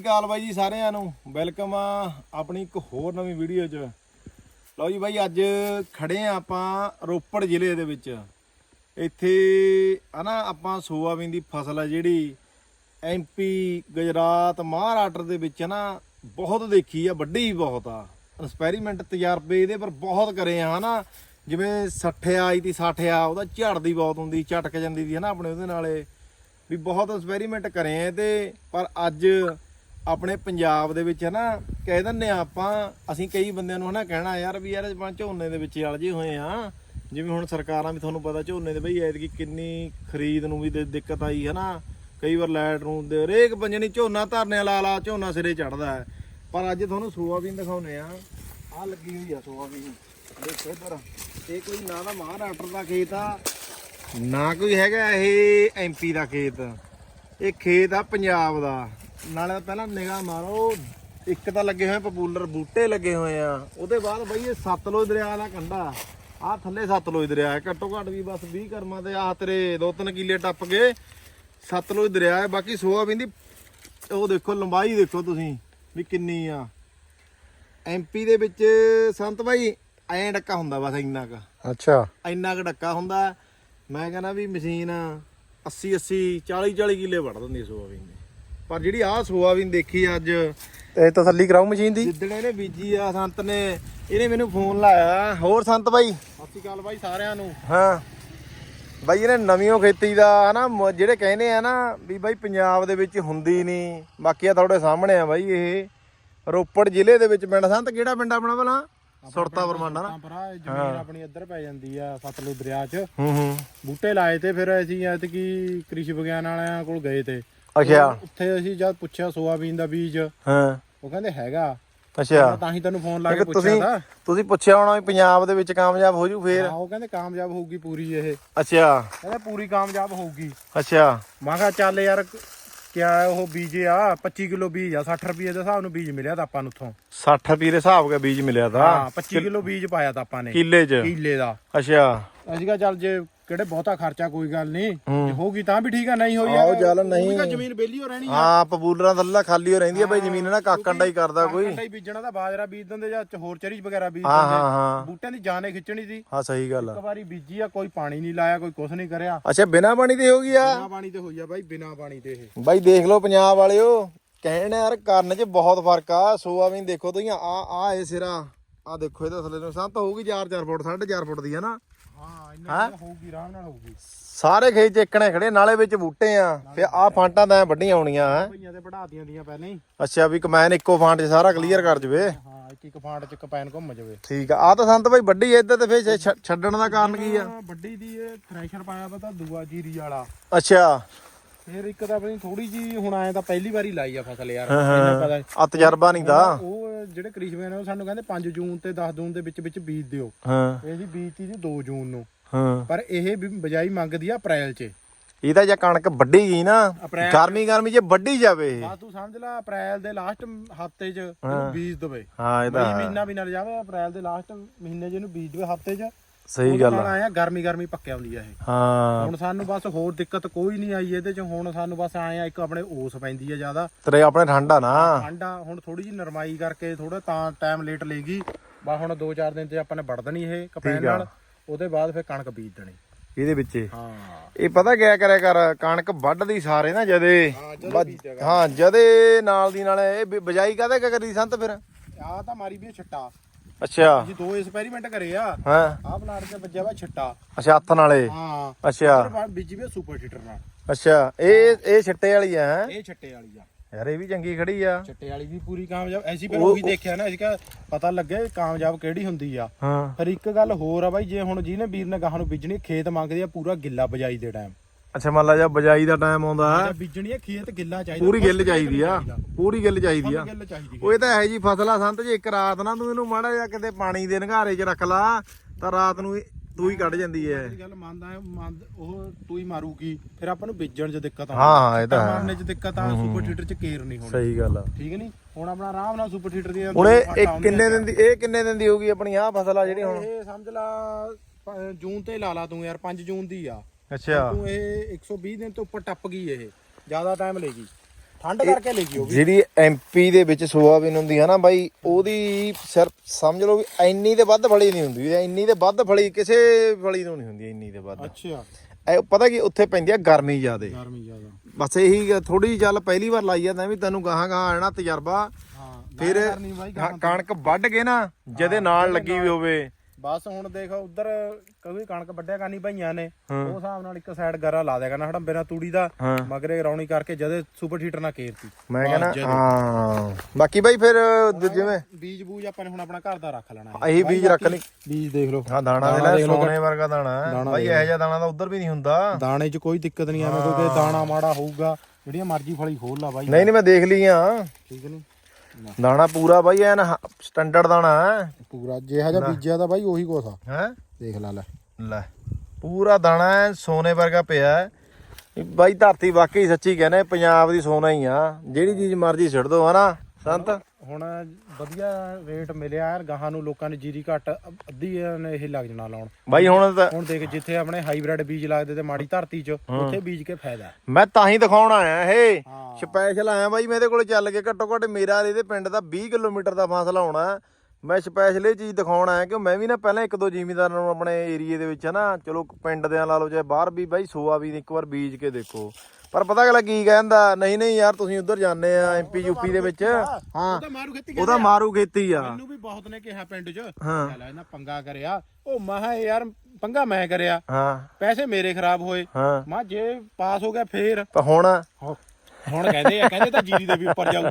ਕਾਲ ਬਾਈ ਜੀ ਸਾਰਿਆਂ ਨੂੰ। ਵੈਲਕਮ ਆ ਆਪਣੀ ਇੱਕ ਹੋਰ ਨਵੀਂ ਵੀਡੀਓ 'ਚ। ਲਓ ਜੀ ਬਾਈ, ਅੱਜ ਖੜੇ ਆ ਆਪਾਂ ਰੋਪੜ ਜ਼ਿਲ੍ਹੇ ਦੇ ਵਿੱਚ। ਇੱਥੇ ਹਨਾ ਆਪਾਂ ਸੋਆਬੀਨ ਦੀ ਫਸਲ ਆ ਜਿਹੜੀ ਐਮਪੀ ਗੁਜਰਾਤ ਮਹਾਰਾਸ਼ਟਰ ਦੇ ਵਿੱਚ ਨਾ ਬਹੁਤ ਦੇਖੀ ਆ, ਵੱਡੀ ਬਹੁਤ ਆ। ਐਕਸਪੈਰੀਮੈਂਟ ਤਜਰਬੇ ਇਹਦੇ ਪਰ ਬਹੁਤ ਕਰੇ ਆ, ਹਨਾ। ਜਿਵੇਂ 60 ਆਈ ਤੀ 60 ਆ ਉਹਦਾ ਝੜਦੀ ਬਹੁਤ ਹੁੰਦੀ, ਝਟਕ ਜਾਂਦੀ ਸੀ, ਹਨਾ, ਆਪਣੇ ਉਹਦੇ ਨਾਲੇ। ਵੀ ਬਹੁਤ ਐਕਸਪੈਰੀਮੈਂਟ ਕਰੇ ਆ ਤੇ ਪਰ ਅੱਜ ਆਪਣੇ ਪੰਜਾਬ ਦੇ ਵਿੱਚ ਹੈ ਨਾ, ਕਹਿ ਦਿੰਨੇ ਆ ਆਪਾਂ, ਅਸੀਂ ਕਈ ਬੰਦਿਆਂ ਨੂੰ ਹਨਾ ਕਹਿਣਾ ਯਾਰ ਵੀ ਯਾਰ ਆਪਾਂ ਝੋਨੇ ਦੇ ਵਿੱਚ ਅਲਝੇ ਹੋਏ ਆ ਜਿਵੇਂ ਹੁਣ ਸਰਕਾਰਾਂ ਵੀ ਤੁਹਾਨੂੰ ਪਤਾ ਝੋਨੇ ਦੇ ਬਈ ਐਤਕੀ ਕਿੰਨੀ ਖਰੀਦ ਨੂੰ ਵੀ ਦਿੱਕਤ ਆਈ ਹੈ ਨਾ। ਕਈ ਵਾਰ ਲਾਈਟ ਨੂੰ ਦੇ ਹਰੇਕ ਬੰਦੇ ਨੇ ਝੋਨਾ ਧਰਨੇ ਲਾ ਲਾ ਝੋਨਾ ਸਿਰੇ ਚੜਦਾ ਹੈ। ਪਰ ਅੱਜ ਤੁਹਾਨੂੰ ਸੋਆਬੀਨ ਦਿਖਾਉਨੇ ਆ ਆ ਲੱਗੀ ਹੋਈ ਆ ਸੋਆਬੀਨ। ਦੇਖੋ ਇੱਧਰ। ਇਹ ਕੋਈ ਨਾ ਦਾ ਮਹਾਰਾਸ਼ਟਰ ਦਾ ਖੇਤ ਆ, ਨਾ ਕੋਈ ਹੈਗਾ ਇਹ ਐਮਪੀ ਦਾ ਖੇਤ। ਇਹ ਖੇਤ ਆ ਪੰਜਾਬ ਦਾ। ਨਾਲੇ ਤਾਂ ਪਹਿਲਾਂ ਨਿਗਾਹ ਮਾਰੋ ਇੱਕ ਤਾਂ ਲੱਗੇ ਹੋਏ ਪਪੂਲਰ ਬੂਟੇ ਲੱਗੇ ਹੋਏ ਆ। ਉਹਦੇ ਬਾਅਦ ਬਈ ਇਹ ਸਤਲੁਜ ਦਰਿਆ ਦਾ ਕੰਢਾ ਆ ਥੱਲੇ ਸਤਲੁਜ ਦਰਿਆ ਹੈ। ਘੱਟੋ ਘੱਟ ਵੀ ਬਸ 20 ਕਰਮਾਂ ਤੇ ਆ ਤੇਰੇ 2-3 ਕਿੱਲੇ ਟੱਪ ਗਏ। ਸਤਲੁਜ ਦਰਿਆ ਹੈ। ਬਾਕੀ ਸੋਆਬੀਨ ਦੀ ਉਹ ਦੇਖੋ ਲੰਬਾਈ ਦੇਖੋ ਤੁਸੀਂ ਵੀ ਕਿੰਨੀ ਆ। ਐਮਪੀ ਦੇ ਵਿੱਚ ਸੰਤ ਭਾਈ ਐਂ ਡੱਕਾ ਹੁੰਦਾ ਬਸ ਇੰਨਾ ਕ। ਅੱਛਾ। ਇੰਨਾ ਕੁ ਡੱਕਾ ਹੁੰਦਾ। ਮੈਂ ਕਹਿੰਦਾ ਵੀ ਮਸ਼ੀਨ 80 80 40 40 ਕਿੱਲੇ ਵੜ ਦਿੰਦੀ ਸੋਆਬੀਨ ਦੇ ਪਰ ਜਿਹੜੀ ਆਹ ਸੋਆਬੀਨ ਦੇਖੀ ਅੱਜ ਤੇ ਤਸੱਲੀ ਕਰਾਉ ਮਸ਼ੀਨ ਦੀ। ਜਿੱਦਣ ਇਹਨੇ ਬੀਜੀ ਆ ਸੰਤ ਨੇ ਇਹਨੇ ਮੈਨੂੰ ਫੋਨ ਲਾਇਆ। ਹੋਰ ਸੰਤ ਬਾਈ? ਸਤਿ ਸ਼੍ਰੀ ਅਕਾਲ ਬਾਈ ਸਾਰਿਆਂ ਨੂੰ। ਹਾਂ। ਬਾਈ ਇਹਨੇ ਨਵੀਓ ਖੇਤੀ ਦਾ ਹਨਾ ਜਿਹੜੇ ਕਹਿੰਦੇ ਆ ਨਾ ਵੀ ਬਾਈ ਪੰਜਾਬ ਦੇ ਵਿੱਚ ਹੁੰਦੀ ਨਹੀਂ ਬਾਕੀ ਆ ਤੁਹਾਡੇ ਸਾਹਮਣੇ ਆ ਬਾਈ ਇਹ। ਰੋਪੜ ਜ਼ਿਲ੍ਹੇ ਦੇ ਵਿੱਚ ਪਿੰਡ ਸੰਤ ਕਿਹੜਾ ਪਿੰਡ ਆਪਣਾ ਭਲਾ? ਸੁਰਤਾ ਬਰਮਾਂਡਾ ਨਾ ਪਰਾ ਜ਼ਮੀਨ ਆਪਣੀ ਇੱਧਰ ਪੈ ਜਾਂਦੀ ਆ ਸਤਲੁਜ ਦਰਿਆ 'ਚ। ਹੂੰ ਹੂੰ। ਬੂਟੇ ਲਾਏ ਤੇ ਫਿਰ ਅਸੀਂ ਐਤਕੀ ਕ੍ਰਿਸ਼ੀ ਵਿਗਿਆਨ ਵਾਲਿਆਂ ਕੋਲ ਗਏ ਤੇ। ਅੱਛਾ। ਉੱਥੇ ਅਸੀਂ ਜਦ ਪੁੱਛਿਆ ਸੋਆਬੀਨ ਦਾ ਬੀਜ ਹਾਂ। ਉਹ ਕਹਿੰਦੇ ਹੈਗਾ। ਅੱਛਾ। ਤਾਂ ਹੀ ਤੈਨੂੰ ਫੋਨ ਲਾ ਕੇ ਪੁੱਛਿਆ ਤਾਂ। ਤੁਸੀਂ ਪੁੱਛਿਆ ਹੋਣਾ ਵੀ ਪੰਜਾਬ ਦੇ ਵਿੱਚ ਕਾਮਯਾਬ ਹੋ ਜੂ ਫੇਰ? ਹਾਂ ਉਹ ਕਹਿੰਦੇ ਕਾਮਯਾਬ ਹੋਊਗੀ ਪੂਰੀ ਇਹ। ਅੱਛਾ। ਕਹਿੰਦੇ ਪੂਰੀ ਕਾਮਯਾਬ ਹੋਊਗੀ। ਅੱਛਾ। ਮੈਂ ਕਿਹਾ ਚੱਲ ਯਾਰ ਕਿਆ ਉਹ ਬੀਜ ਆ? 25 ਕਿਲੋ ਬੀਜ ਆ 60 ਰੁਪਏ ਦੇ ਹਿਸਾਬ ਨੂੰ ਬੀਜ ਮਿਲਿਆ ਤਾਂ ਆਪਾਂ ਨੂੰ ਉੱਥੋਂ। 60 ਰੁਪਏ ਦੇ ਹਿਸਾਬ ਦਾ ਬੀਜ ਮਿਲਿਆ ਤਾਂ। ਹਾਂ 25 ਕਿਲੋ ਬੀਜ ਪਾਇਆ ਤਾਂ ਆਪਾਂ ਨੇ। ਕਿੱਲੇ 'ਚ। ਕੀਲੇ ਦਾ। ਅੱਛਾ। ਅਸੀਂ ਕਿਹਾ ਚੱਲ ਜੇ ਕਿਹੜੇ ਬਹੁਤਾ ਖਰਚਾ ਕੋਈ ਗੱਲ ਨਹੀਂ। ਜੇ ਹੋਊਗੀ ਤਾਂ ਵੀ ਠੀਕ ਆ ਨਹੀਂ ਹੋਈ ਆਹੋ ਆ, ਚੱਲ ਉਹ ਵੀ ਨਹੀਂ। ਤਾਂ ਜ਼ਮੀਨ ਬੇਲੀ ਹੋ ਰਹਿਣੀ ਆ। ਹਾਂ ਪਪੂਲਰਾਂ ਥੱਲੇ ਖਾਲੀ ਹੋ ਰਹਿੰਦੀ ਹੈ ਬਈ ਜ਼ਮੀਨ ਨਾ ਕਾਕੰਡਾ ਹੀ ਕਰਦਾ ਕੋਈ। ਕੰਡਾ ਹੀ ਬੀਜਣਾ ਤਾਂ ਬਾਜਰਾ ਬੀਜ ਦਿੰਦੇ ਜਾਂ ਹੋਰ ਚਰੀਜ਼ ਵਗੈਰਾ ਬੀਜ ਦਿੰਦੇ। ਬੂਟਿਆਂ ਦੀ ਜਾਨੇ ਖਿੱਚਣੀ ਸੀ। ਹਾਂ ਸਹੀ ਗੱਲ ਇੱਕ ਆ ਵਾਰੀ ਬੀਜੀ ਆ ਕੋਈ ਪਾਣੀ ਨਹੀਂ ਲਾਇਆ ਕੋਈ ਕੁਛ ਨਹੀਂ ਕਰਿਆ। ਅੱਛਾ ਬਿਨਾ ਪਾਣੀ ਦੇ ਹੋ ਗਈ ਆ? ਬਿਨਾ ਪਾਣੀ ਤੇ ਹੋਈ ਆ ਬਾਈ ਬਿਨਾ ਪਾਣੀ ਤੇ ਇਹ। ਬਾਈ ਦੇਖ ਲਓ ਪੰਜਾਬ ਵਾਲਿਓ ਕਹਿਣ ਯਾਰ ਕਰਨ 'ਚ ਬਹੁਤ ਫ਼ਰਕ ਆ। ਸੋਆਬੀਨ ਦੇਖੋ ਤੁਸੀਂ ਆ ਆ ਇਹ ਸਿਰਾ ਆ ਦੇਖੋ ਇਹਦੇ ਥੱਲੇ ਨੂੰ। ਸੰਤ ਹੋਊਗੀ 4-4 ਫੁੱਟ 4.5 ਫੁੱਟ ਦੀ ਹੈ ਨਾ। ਹਾਂ ਇੰਨਾ ਹੋਊਗੀ ਆਰਾਮ ਨਾਲ ਹੋਊਗੀ। ਸਾਰੇ ਖੇਤ 'ਚ ਇੱਕਣੇ ਖੜੇ ਨਾਲੇ ਵਿੱਚ ਬੂਟੇ ਆ। ਫੇ ਆ। ਫਾਂਟਾਂ ਤਾਂ ਵੱਡੀਆਂ ਆਉਣੀਆਂ ਹੈ? ਭਈਆਂ ਤੇ ਪੜਾਤੀਆਂ ਦੀਆਂ ਪਹਿਲਾਂ ਹੀ। ਅੱਛਾ ਵੀ ਕਮੈਨ ਇੱਕੋ ਫਾਂਟ 'ਚ ਸਾਰਾ ਕਲੀਅਰ ਕਰ ਜਵੇ। ਹਾਂ ਇੱਕ ਇੱਕ ਫਾਂਟ ਚ ਕਪੈਨ ਘੁੰਮ ਜਾਵੇ। ਠੀਕ ਆ ਆ ਤਾਂ ਸੰਤ ਭਾਈ ਵੱਡੀ ਇੱਧਰ ਤੇ ਫੇਰ ਛ- ਛੱਡਣ ਦਾ ਕਾਰਨ ਕੀ ਆ? ਵੱਡੀ ਦੀ ਇਹ ਥ੍ਰੈਸ਼ਰ ਪਾਇਆ ਵਾ ਤਾਂ ਦੂਆ ਜੀਰੀ ਵਾਲਾ। ਅੱਛਾ। ਫਿਰ ਇੱਕ ਤਾਂ ਆਪਣੀ ਥੋੜੀ ਜੀ ਹੁਣ ਆਏ ਤਾਂ ਪਹਿਲੀ ਵਾਰੀ ਲਾਈ ਆ ਫਸਲ ਯਾਰ ਹਾਂ, ਹਾਂ। ਇਹਨੂੰ ਪਤਾ ਆ ਤਜਰਬਾ ਨਹੀਂ ਦਾ। ਉਹ ਜਿਹੜੇ ਕ੍ਰਿਸ਼ਮੇ ਨੇ ਉਹ ਸਾਨੂੰ ਕਹਿੰਦੇ 5 ਜੂਨ ਤੇ 10 ਜੂਨ ਦੇ ਵਿੱਚ ਵਿੱਚ ਬੀਜ ਦਿਓ। ਹਾਂ। ਇਹ ਜੀ ਬੀਜਤੀ ਜੀ 2 ਜੂਨ ਨੂੰ। ਹਾਂ। ਪਰ ਇਹ ਵੀ ਬਜਾਈ ਮੰਗਦੀ ਆ ਅਪ੍ਰੈਲ 'ਚ। ਇਹ ਤਾਂ ਜੇ ਕਣਕ ਵੱਢੀ ਗਈ ਨਾ ਗਰਮੀ ਗਰਮੀ 'ਚ ਵੱਢੀ ਜਾਵੇ। ਬਾ ਤੂੰ ਸਮਝ ਲੈ ਅਪ੍ਰੈਲ ਦੇ ਲਾਸਟ ਹਫ਼ਤੇ 'ਚ ਬੀਜ ਦਵੇ। ਹਾਂ ਇਹ ਤਾਂ ਹੈ। ਮਹੀਨਾ ਵੀ ਨਾਲ ਜਾਵੇ ਅਪ੍ਰੈਲ ਦੇ ਲਾਸਟ ਮਹੀਨੇ 'ਚ ਇਹਨੂੰ ਬੀਜ ਦਵੇ ਹਫ਼ਤੇ 'ਚ। ਸਹੀ ਗੱਲ ਆ। ਆਇਆ ਗਰਮੀ ਗਰਮੀ ਪੱਕਿਆ ਹੁੰਦੀ ਆ ਇਹ। ਹਾਂ। ਹੁਣ ਸਾਨੂੰ ਬਸ ਹੋਰ ਦਿੱਕਤ ਕੋਈ ਨਹੀਂ ਆਈ ਇਹਦੇ 'ਚ ਹੁਣ ਸਾਨੂੰ ਬਸ ਆਏ ਆ ਇੱਕ ਆਪਣੇ ਓਸ ਪੈਂਦੀ ਆ ਜ਼ਿਆਦਾ। ਤੇਰੇ ਆਪਣੇ ਠੰਡਾ ਨਾ। ਠੰਡਾ ਹੁਣ ਥੋੜੀ ਜੀ ਨਰਮਾਈ ਕਰਕੇ ਥੋੜਾ ਤਾਂ ਟਾਈਮ ਲੇਟ ਲੇਗੀ ਬਾ ਹੁਣ 2-4 ਦਿਨ ਤੇ ਆਪਾਂ ਨੇ ਵੜ ਦੇਣੀ ਇਹ ਕਪੈਨ ਆ। ਨਾਲ ਉਹਦੇ ਬਾਅਦ ਫਿਰ ਕਣਕ ਬੀਜ ਦੇਣੀ। ਇਹਦੇ ਵਿੱਚ। ਹਾਂ। ਇਹ ਪਤਾ ਕਿਆ ਕਰਿਆ ਕਰ ਕਣਕ ਵੱਢਦੀ ਸਾਰੇ ਨਾ ਜਦੇ। ਹਾਂ, ਜਦੇ ਨਾਲ ਦੀ ਨਾਲ ਇਹ ਬਜਾਈ ਕਾਹਦੇ ਕਰੀ ਸੰਤ ਫਿਰ? ਆਹ ਤਾਂ ਮਾਰੀ ਵੀ ਆ ਛੱਟਾ। ਅੱਛਾ। ਜੀ ਦੋ ਐਕਸਪੈਰੀਮੈਂਟ ਕਰੇ ਆ। ਹਾਂ? ਆਹ ਪਲਾਟ ਤੇ ਵੱਜਿਆ ਵਾ ਛੱਟਾ। ਅੱਛਾ ਹੱਥ ਨਾਲੇ ਹਾਂ। ਅੱਛਾ। ਬਾਅਦ ਬੀਜੀ ਵੀ ਆ ਸੁਪਰ ਹੀਟਰ ਨਾਲ। ਅੱਛਾ ਇਹ ਇਹ ਛਿੱਟੇ ਵਾਲੀ ਆ ਹੈਂ? ਇਹ ਛੱਟੇ ਵਾਲੀ ਆ। ਯਾਰ ਇਹ ਵੀ ਚੰਗੀ ਖੜੀ ਆ। ਛੱਟੇ ਵਾਲੀ ਵੀ ਪੂਰੀ ਕਾਮਯਾਬ। ਐਸੀ ਫਿਰ ਉਹ- ਦੇਖਿਆ ਨਾ ਅਸੀਂ ਕਿਹਾ ਪਤਾ ਲੱਗੇ ਕਾਮਯਾਬ ਕਿਹੜੀ ਹੁੰਦੀ ਆ। ਹਾਂ। ਪਰ ਇੱਕ ਗੱਲ ਹੋਰ ਆ ਬਾਈ ਜੇ ਹੁਣ ਜਿਹਨੇ ਵੀਰ ਨੇ ਗਾਹਾਂ ਨੂੰ ਬੀਜਣੀ ਖੇਤ ਮੰਗਦੇ ਆ ਪੂਰਾ ਗਿੱਲਾ ਬਜਾਈ ਦੇ ਟਾਈਮ ਅੱਛਾ ਮੰਨ ਲਾ ਜਾ ਬਜਾਈ ਦਾ ਟਾਈਮ ਆਉਂਦਾ। ਜੇ ਬੀਜਣੀ ਆ ਖੇਤ ਗਿੱਲਾ ਚਾਹੀਦਾ। ਪੂਰੀ ਗਿੱਲ ਚਾਹੀਦੀ ਆ ਪੂਰੀ ਗਿੱਲ ਚਾਹੀਦੀ ਆ। ਪੂਰੀ ਗਿੱਲ ਚਾਹੀਦੀ ਉਹ ਇਹ ਤਾਂ ਹੈ ਜੀ ਫਸਲ ਆ ਸੰਤ ਜੇ ਇੱਕ ਰਾਤ ਨਾ ਤੂੰ ਇਹਨੂੰ ਮਾੜਾ ਜਿਹਾ ਕਿਤੇ ਪਾਣੀ ਦੇ ਨਗਾਰੇ 'ਚ ਰੱਖ ਲਾ ਤਾਂ ਰਾਤ ਨੂੰ ਇਹ ਤੂੰ ਹੀ ਕੱਢ ਜਾਂਦੀ ਐ ਇਹ ਗੱਲ ਮੰਨਦਾ ਹੈ, ਮੰਨ ਉਹ ਤੂੰ ਹੀ ਮਾਰੂਗੀ ਫਿਰ ਆਪਾਂ ਨੂੰ ਬੀਜਣ 'ਚ ਦਿੱਕਤ ਆ ਹਾਂ, ਹਾਂ, ਇਹ ਤਾਂ ਹੈ। ਮਾਰਨੇ 'ਚ ਦਿੱਕਤ ਆ ਸੁਪਰ ਹੀਟਰ 'ਚ ਕੇਰ ਨਹੀਂ ਹੋਣੀ। ਸਹੀ ਗੱਲ ਆ। ਠੀਕ ਨਹੀਂ? ਹੁਣ ਆਪਣਾ ਆਰਾਮ ਨਾਲ ਸੁਪਰ ਹੀਟਰ ਦੀ ਹੁਣ ਇਹ ਇਹ ਕਿੰਨੇ ਦਿਨ ਦੀ ਇਹ ਕਿੰਨੇ ਦਿਨ ਦੀ ਹੋਊਗੀ ਆਪਣੀ ਆਹ ਫਸਲ ਆ ਜਿਹੜੀ ਹੁਣ? ਇਹ ਸਮਝ ਲਾ ਜੂਨ ਤੇ ਲਾ ਲਾ ਤੂੰ ਯਾਰ 5 ਜੂਨ ਦੀ ਆ। ਅੱਛਾ। ਤੂੰ ਇਹ 120 ਦਿਨ ਤੋਂ ਉੱਪਰ ਟੱਪ ਗਈ ਇਹ ਜ਼ਿਆਦਾ ਟਾਈਮ ਲੈਗੀ ਠੰਡ ਕਰਕੇ ਲੈ ਗਈ ਉਹ ਵੀ। ਜਿਹੜੀ ਐਮਪੀ ਦੇ ਵਿੱਚ ਸੋਆਬੀਨ ਹੁੰਦੀ ਹੈ ਨਾ ਬਾਈ? ਉਹਦੀ ਸਿਰਫ ਸਮਝ ਲਓ ਵੀ ਇੰਨੀ ਤੇ ਵੱਧ ਫਲੀ ਨਹੀਂ ਹੁੰਦੀ ਇੰਨੀ ਤੇ ਵੱਧ ਫਲੀ ਕਿਸੇ ਫਲੀ ਨੂੰ ਨਹੀਂ ਹੁੰਦੀ ਇੰਨੀ ਤੇ ਵੱਧ। ਅੱਛਾ। ਇਹ ਪਤਾ ਕੀ ਉੱਥੇ ਪੈਂਦੀ ਆ ਗਰਮੀ ਜ਼ਿਆਦੇ। ਗਰਮੀ ਜ਼ਿਆਦਾ। ਬਸ ਇਹੀ ਥੋੜੀ ਚੱਲ ਪਹਿਲੀ ਵਾਰ ਲਾਈ ਜਾਂਦਾ ਵੀ ਤੈਨੂੰ ਗਾਹਾਂ ਗਾਹਾਂ ਆਣਾ ਤਜਰਬਾ। ਹਾਂ ਫਿਰ ਕਣਕ ਵੱਢ ਕੇ ਨਾ ਜਿਹਦੇ ਨਾਲ ਲੱਗੀ ਵੀ ਹੋਵੇ। ਬਸ ਹੁਣ ਦੇਖ ਉਧਰ ਕभी ਕਣਕ ਵੱਢਿਆ ਕਰਨੀ ਭਈਆਂ ਨੇ ਉਹ ਹਿਸਾਬ ਨਾਲ ਇੱਕ ਸਾਈਡ ਗਰਾ ਲਾ ਦਿਆ ਕਰਨਾ ਹੜੰਬੇ ਨਾਲ ਤੂੜੀ ਦਾ। ਮਗਰੇ ਰੌਣੀ ਕਰਕੇ ਜਦੇ ਸੁਪਰ ਹੀਟਰ ਨਾਲ ਕੇਰਤੀ ਮੈਂ ਕਹਿੰਦਾ ਹਾਂ। ਬਾਕੀ ਬਾਈ ਫਿਰ ਜਿਵੇਂ ਬੀਜ ਬੂਜ ਆਪਾਂ ਨੇ ਹੁਣ ਆਪਣਾ ਘਰ ਦਾ ਰੱਖ ਲੈਣਾ। ਇਹੀ ਬੀਜ ਰੱਖ ਲਈ। ਬੀਜ ਦੇਖ ਲਓ। ਹਾਂ ਦਾਣਾ ਦੇ ਲੈ ਸੋਨੇ ਵਰਗਾ ਦਾਣਾ। ਬਾਈ ਇਹੋ ਜਿਹਾ ਦਾਣਾ ਤਾਂ ਉਧਰ ਵੀ ਨਹੀਂ ਹੁੰਦਾ। ਦਾਣੇ 'ਚ ਕੋਈ ਦਿੱਕਤ ਨਹੀਂ ਐਵੇਂ ਕੋਈ ਦਾਣਾ ਮਾੜਾ ਹੋਊਗਾ ਜਿਹੜੀਆਂ ਮਰਜ਼ੀ ਫਲੀ ਖੋਲ ਲਾ ਬਾਈ। ਨਹੀਂ ਨਹੀਂ ਮੈਂ ਦੇਖ ਲਈ ਆ। ਠੀਕ ਨਹੀਂ? ਦਾਣਾ ਪੂਰਾ ਬਾਈ ਐਨ ਸਟੈਂਡਰਡ ਦਾਣਾ ਹੈ। ਪੂਰਾ ਜਿਹਾ ਜਿਹਾ ਬੀਜਿਆ ਤਾਂ ਬਾਈ ਉਹੀ ਕੋਸਾ ਹੈ? ਦੇਖ ਲਾ ਲੈ। ਲੈ ਪੂਰਾ ਦਾਣਾ ਐਨ ਸੋਨੇ ਵਰਗਾ ਪਿਆ ਹੈ। ਬਾਈ ਧਰਤੀ ਵਾਕਈ ਸੱਚੀ ਕਹਿੰਦੇ ਪੰਜਾਬ ਦੀ ਸੋਨਾ ਹੀ ਆ। ਜਿਹੜੀ ਚੀਜ਼ ਮਰਜ਼ੀ ਛੱਡ ਦੋ ਹਨਾ ਸੰਤ? ਹੁਣ ਵਧੀਆ ਰੇਟ ਮਿਲਿਆ ਯਾਰ ਗਾਹਾਂ ਨੂੰ ਲੋਕਾਂ ਨੇ ਜੀਰੀ ਘੱਟ ਅੱਧੀ ਨੇ ਇਹ ਲੱਗ ਜਣਾ ਲਾਉਣ। ਬਾਈ ਹੁਣ ਤਾਂ ਹੁਣ ਦੇਖ ਜਿੱਥੇ ਆਪਣੇ ਹਾਈਬ੍ਰਿਡ ਬੀਜ ਲੱਗਦੇ ਤੇ ਮਾੜੀ ਧਰਤੀ 'ਚ ਉੱਥੇ ਬੀਜ ਕੇ ਫਾਇਦਾ। ਮੈਂ ਤਾਂ ਹੀ ਦਿਖਾਉਣ ਆਇਆ ਇਹ ਸਪੈਸ਼ਲ ਆਇਆ ਬਾਈ ਮੈਂ ਇਹਦੇ ਕੋਲ ਚੱਲ ਕੇ ਘੱਟੋ ਘੱਟ ਮੇਰਾ ਇਹਦੇ ਪਿੰਡ ਦਾ 20 ਕਿਲੋਮੀਟਰ ਦਾ ਫਾਸਲਾ ਹੋਣਾ। ਮੈਂ ਸਪੈਸ਼ਲ ਇਹ ਚੀਜ਼ ਦਿਖਾਉਣ ਆਇਆ ਕਿ ਮੈਂ ਵੀ ਨਾ ਪਹਿਲਾਂ ਇੱਕ ਦੋ ਜ਼ਿਮੀਂਦਾਰਾਂ ਨੂੰ ਆਪਣੇ ਏਰੀਏ ਦੇ ਵਿੱਚ ਹਨਾ ਚਲੋ ਪਿੰਡ ਦੇ ਲਾ ਲਓ ਚਾਹੇ ਬਾਹਰ ਵੀ ਬਾਈ ਸੋਆਬੀਨ ਇੱਕ ਵਾਰ ਬੀਜ ਕੇ ਦੇਖੋ। ਪਰ ਪਤਾ ਗੱਲ ਕੀ ਕਹਿੰਦਾ ਨਹੀਂ ਨਹੀਂ ਯਾਰ ਤੁਸੀਂ ਉਧਰ ਜਾਂਦੇ ਆ ਐਮਪੀ ਯੂਪੀ ਦੇ ਵਿੱਚ। ਹਾਂ। ਉਹਦਾ ਮਾਰੂ ਖੇਤੀ ਆ। ਮੈਨੂੰ ਵੀ ਬਹੁਤ ਨੇ ਕਿਹਾ ਪਿੰਡ 'ਚ। ਹਾਂ। ਚੱਲ ਇਹਨਾਂ ਪੰਗਾ ਕਰਿਆ। ਉਹ ਮਹਾ ਯਾਰ ਪੰਗਾ ਮੈਂ ਕਰਿਆ। ਹਾਂ। ਪੈਸੇ ਮੇਰੇ ਖਰਾਬ ਹੋਏ। ਮਾ ਜੇ ਪਾਸ ਹੋ ਗਿਆ ਫੇਰ। ਹੁਣ ਹੁਣ ਕਹਿੰਦੇ ਆ ਕਹਿੰਦੇ ਤਾਂ ਜੀਰੀ ਦੇ ਵੀ ਉੱਪਰ ਜਾਊ।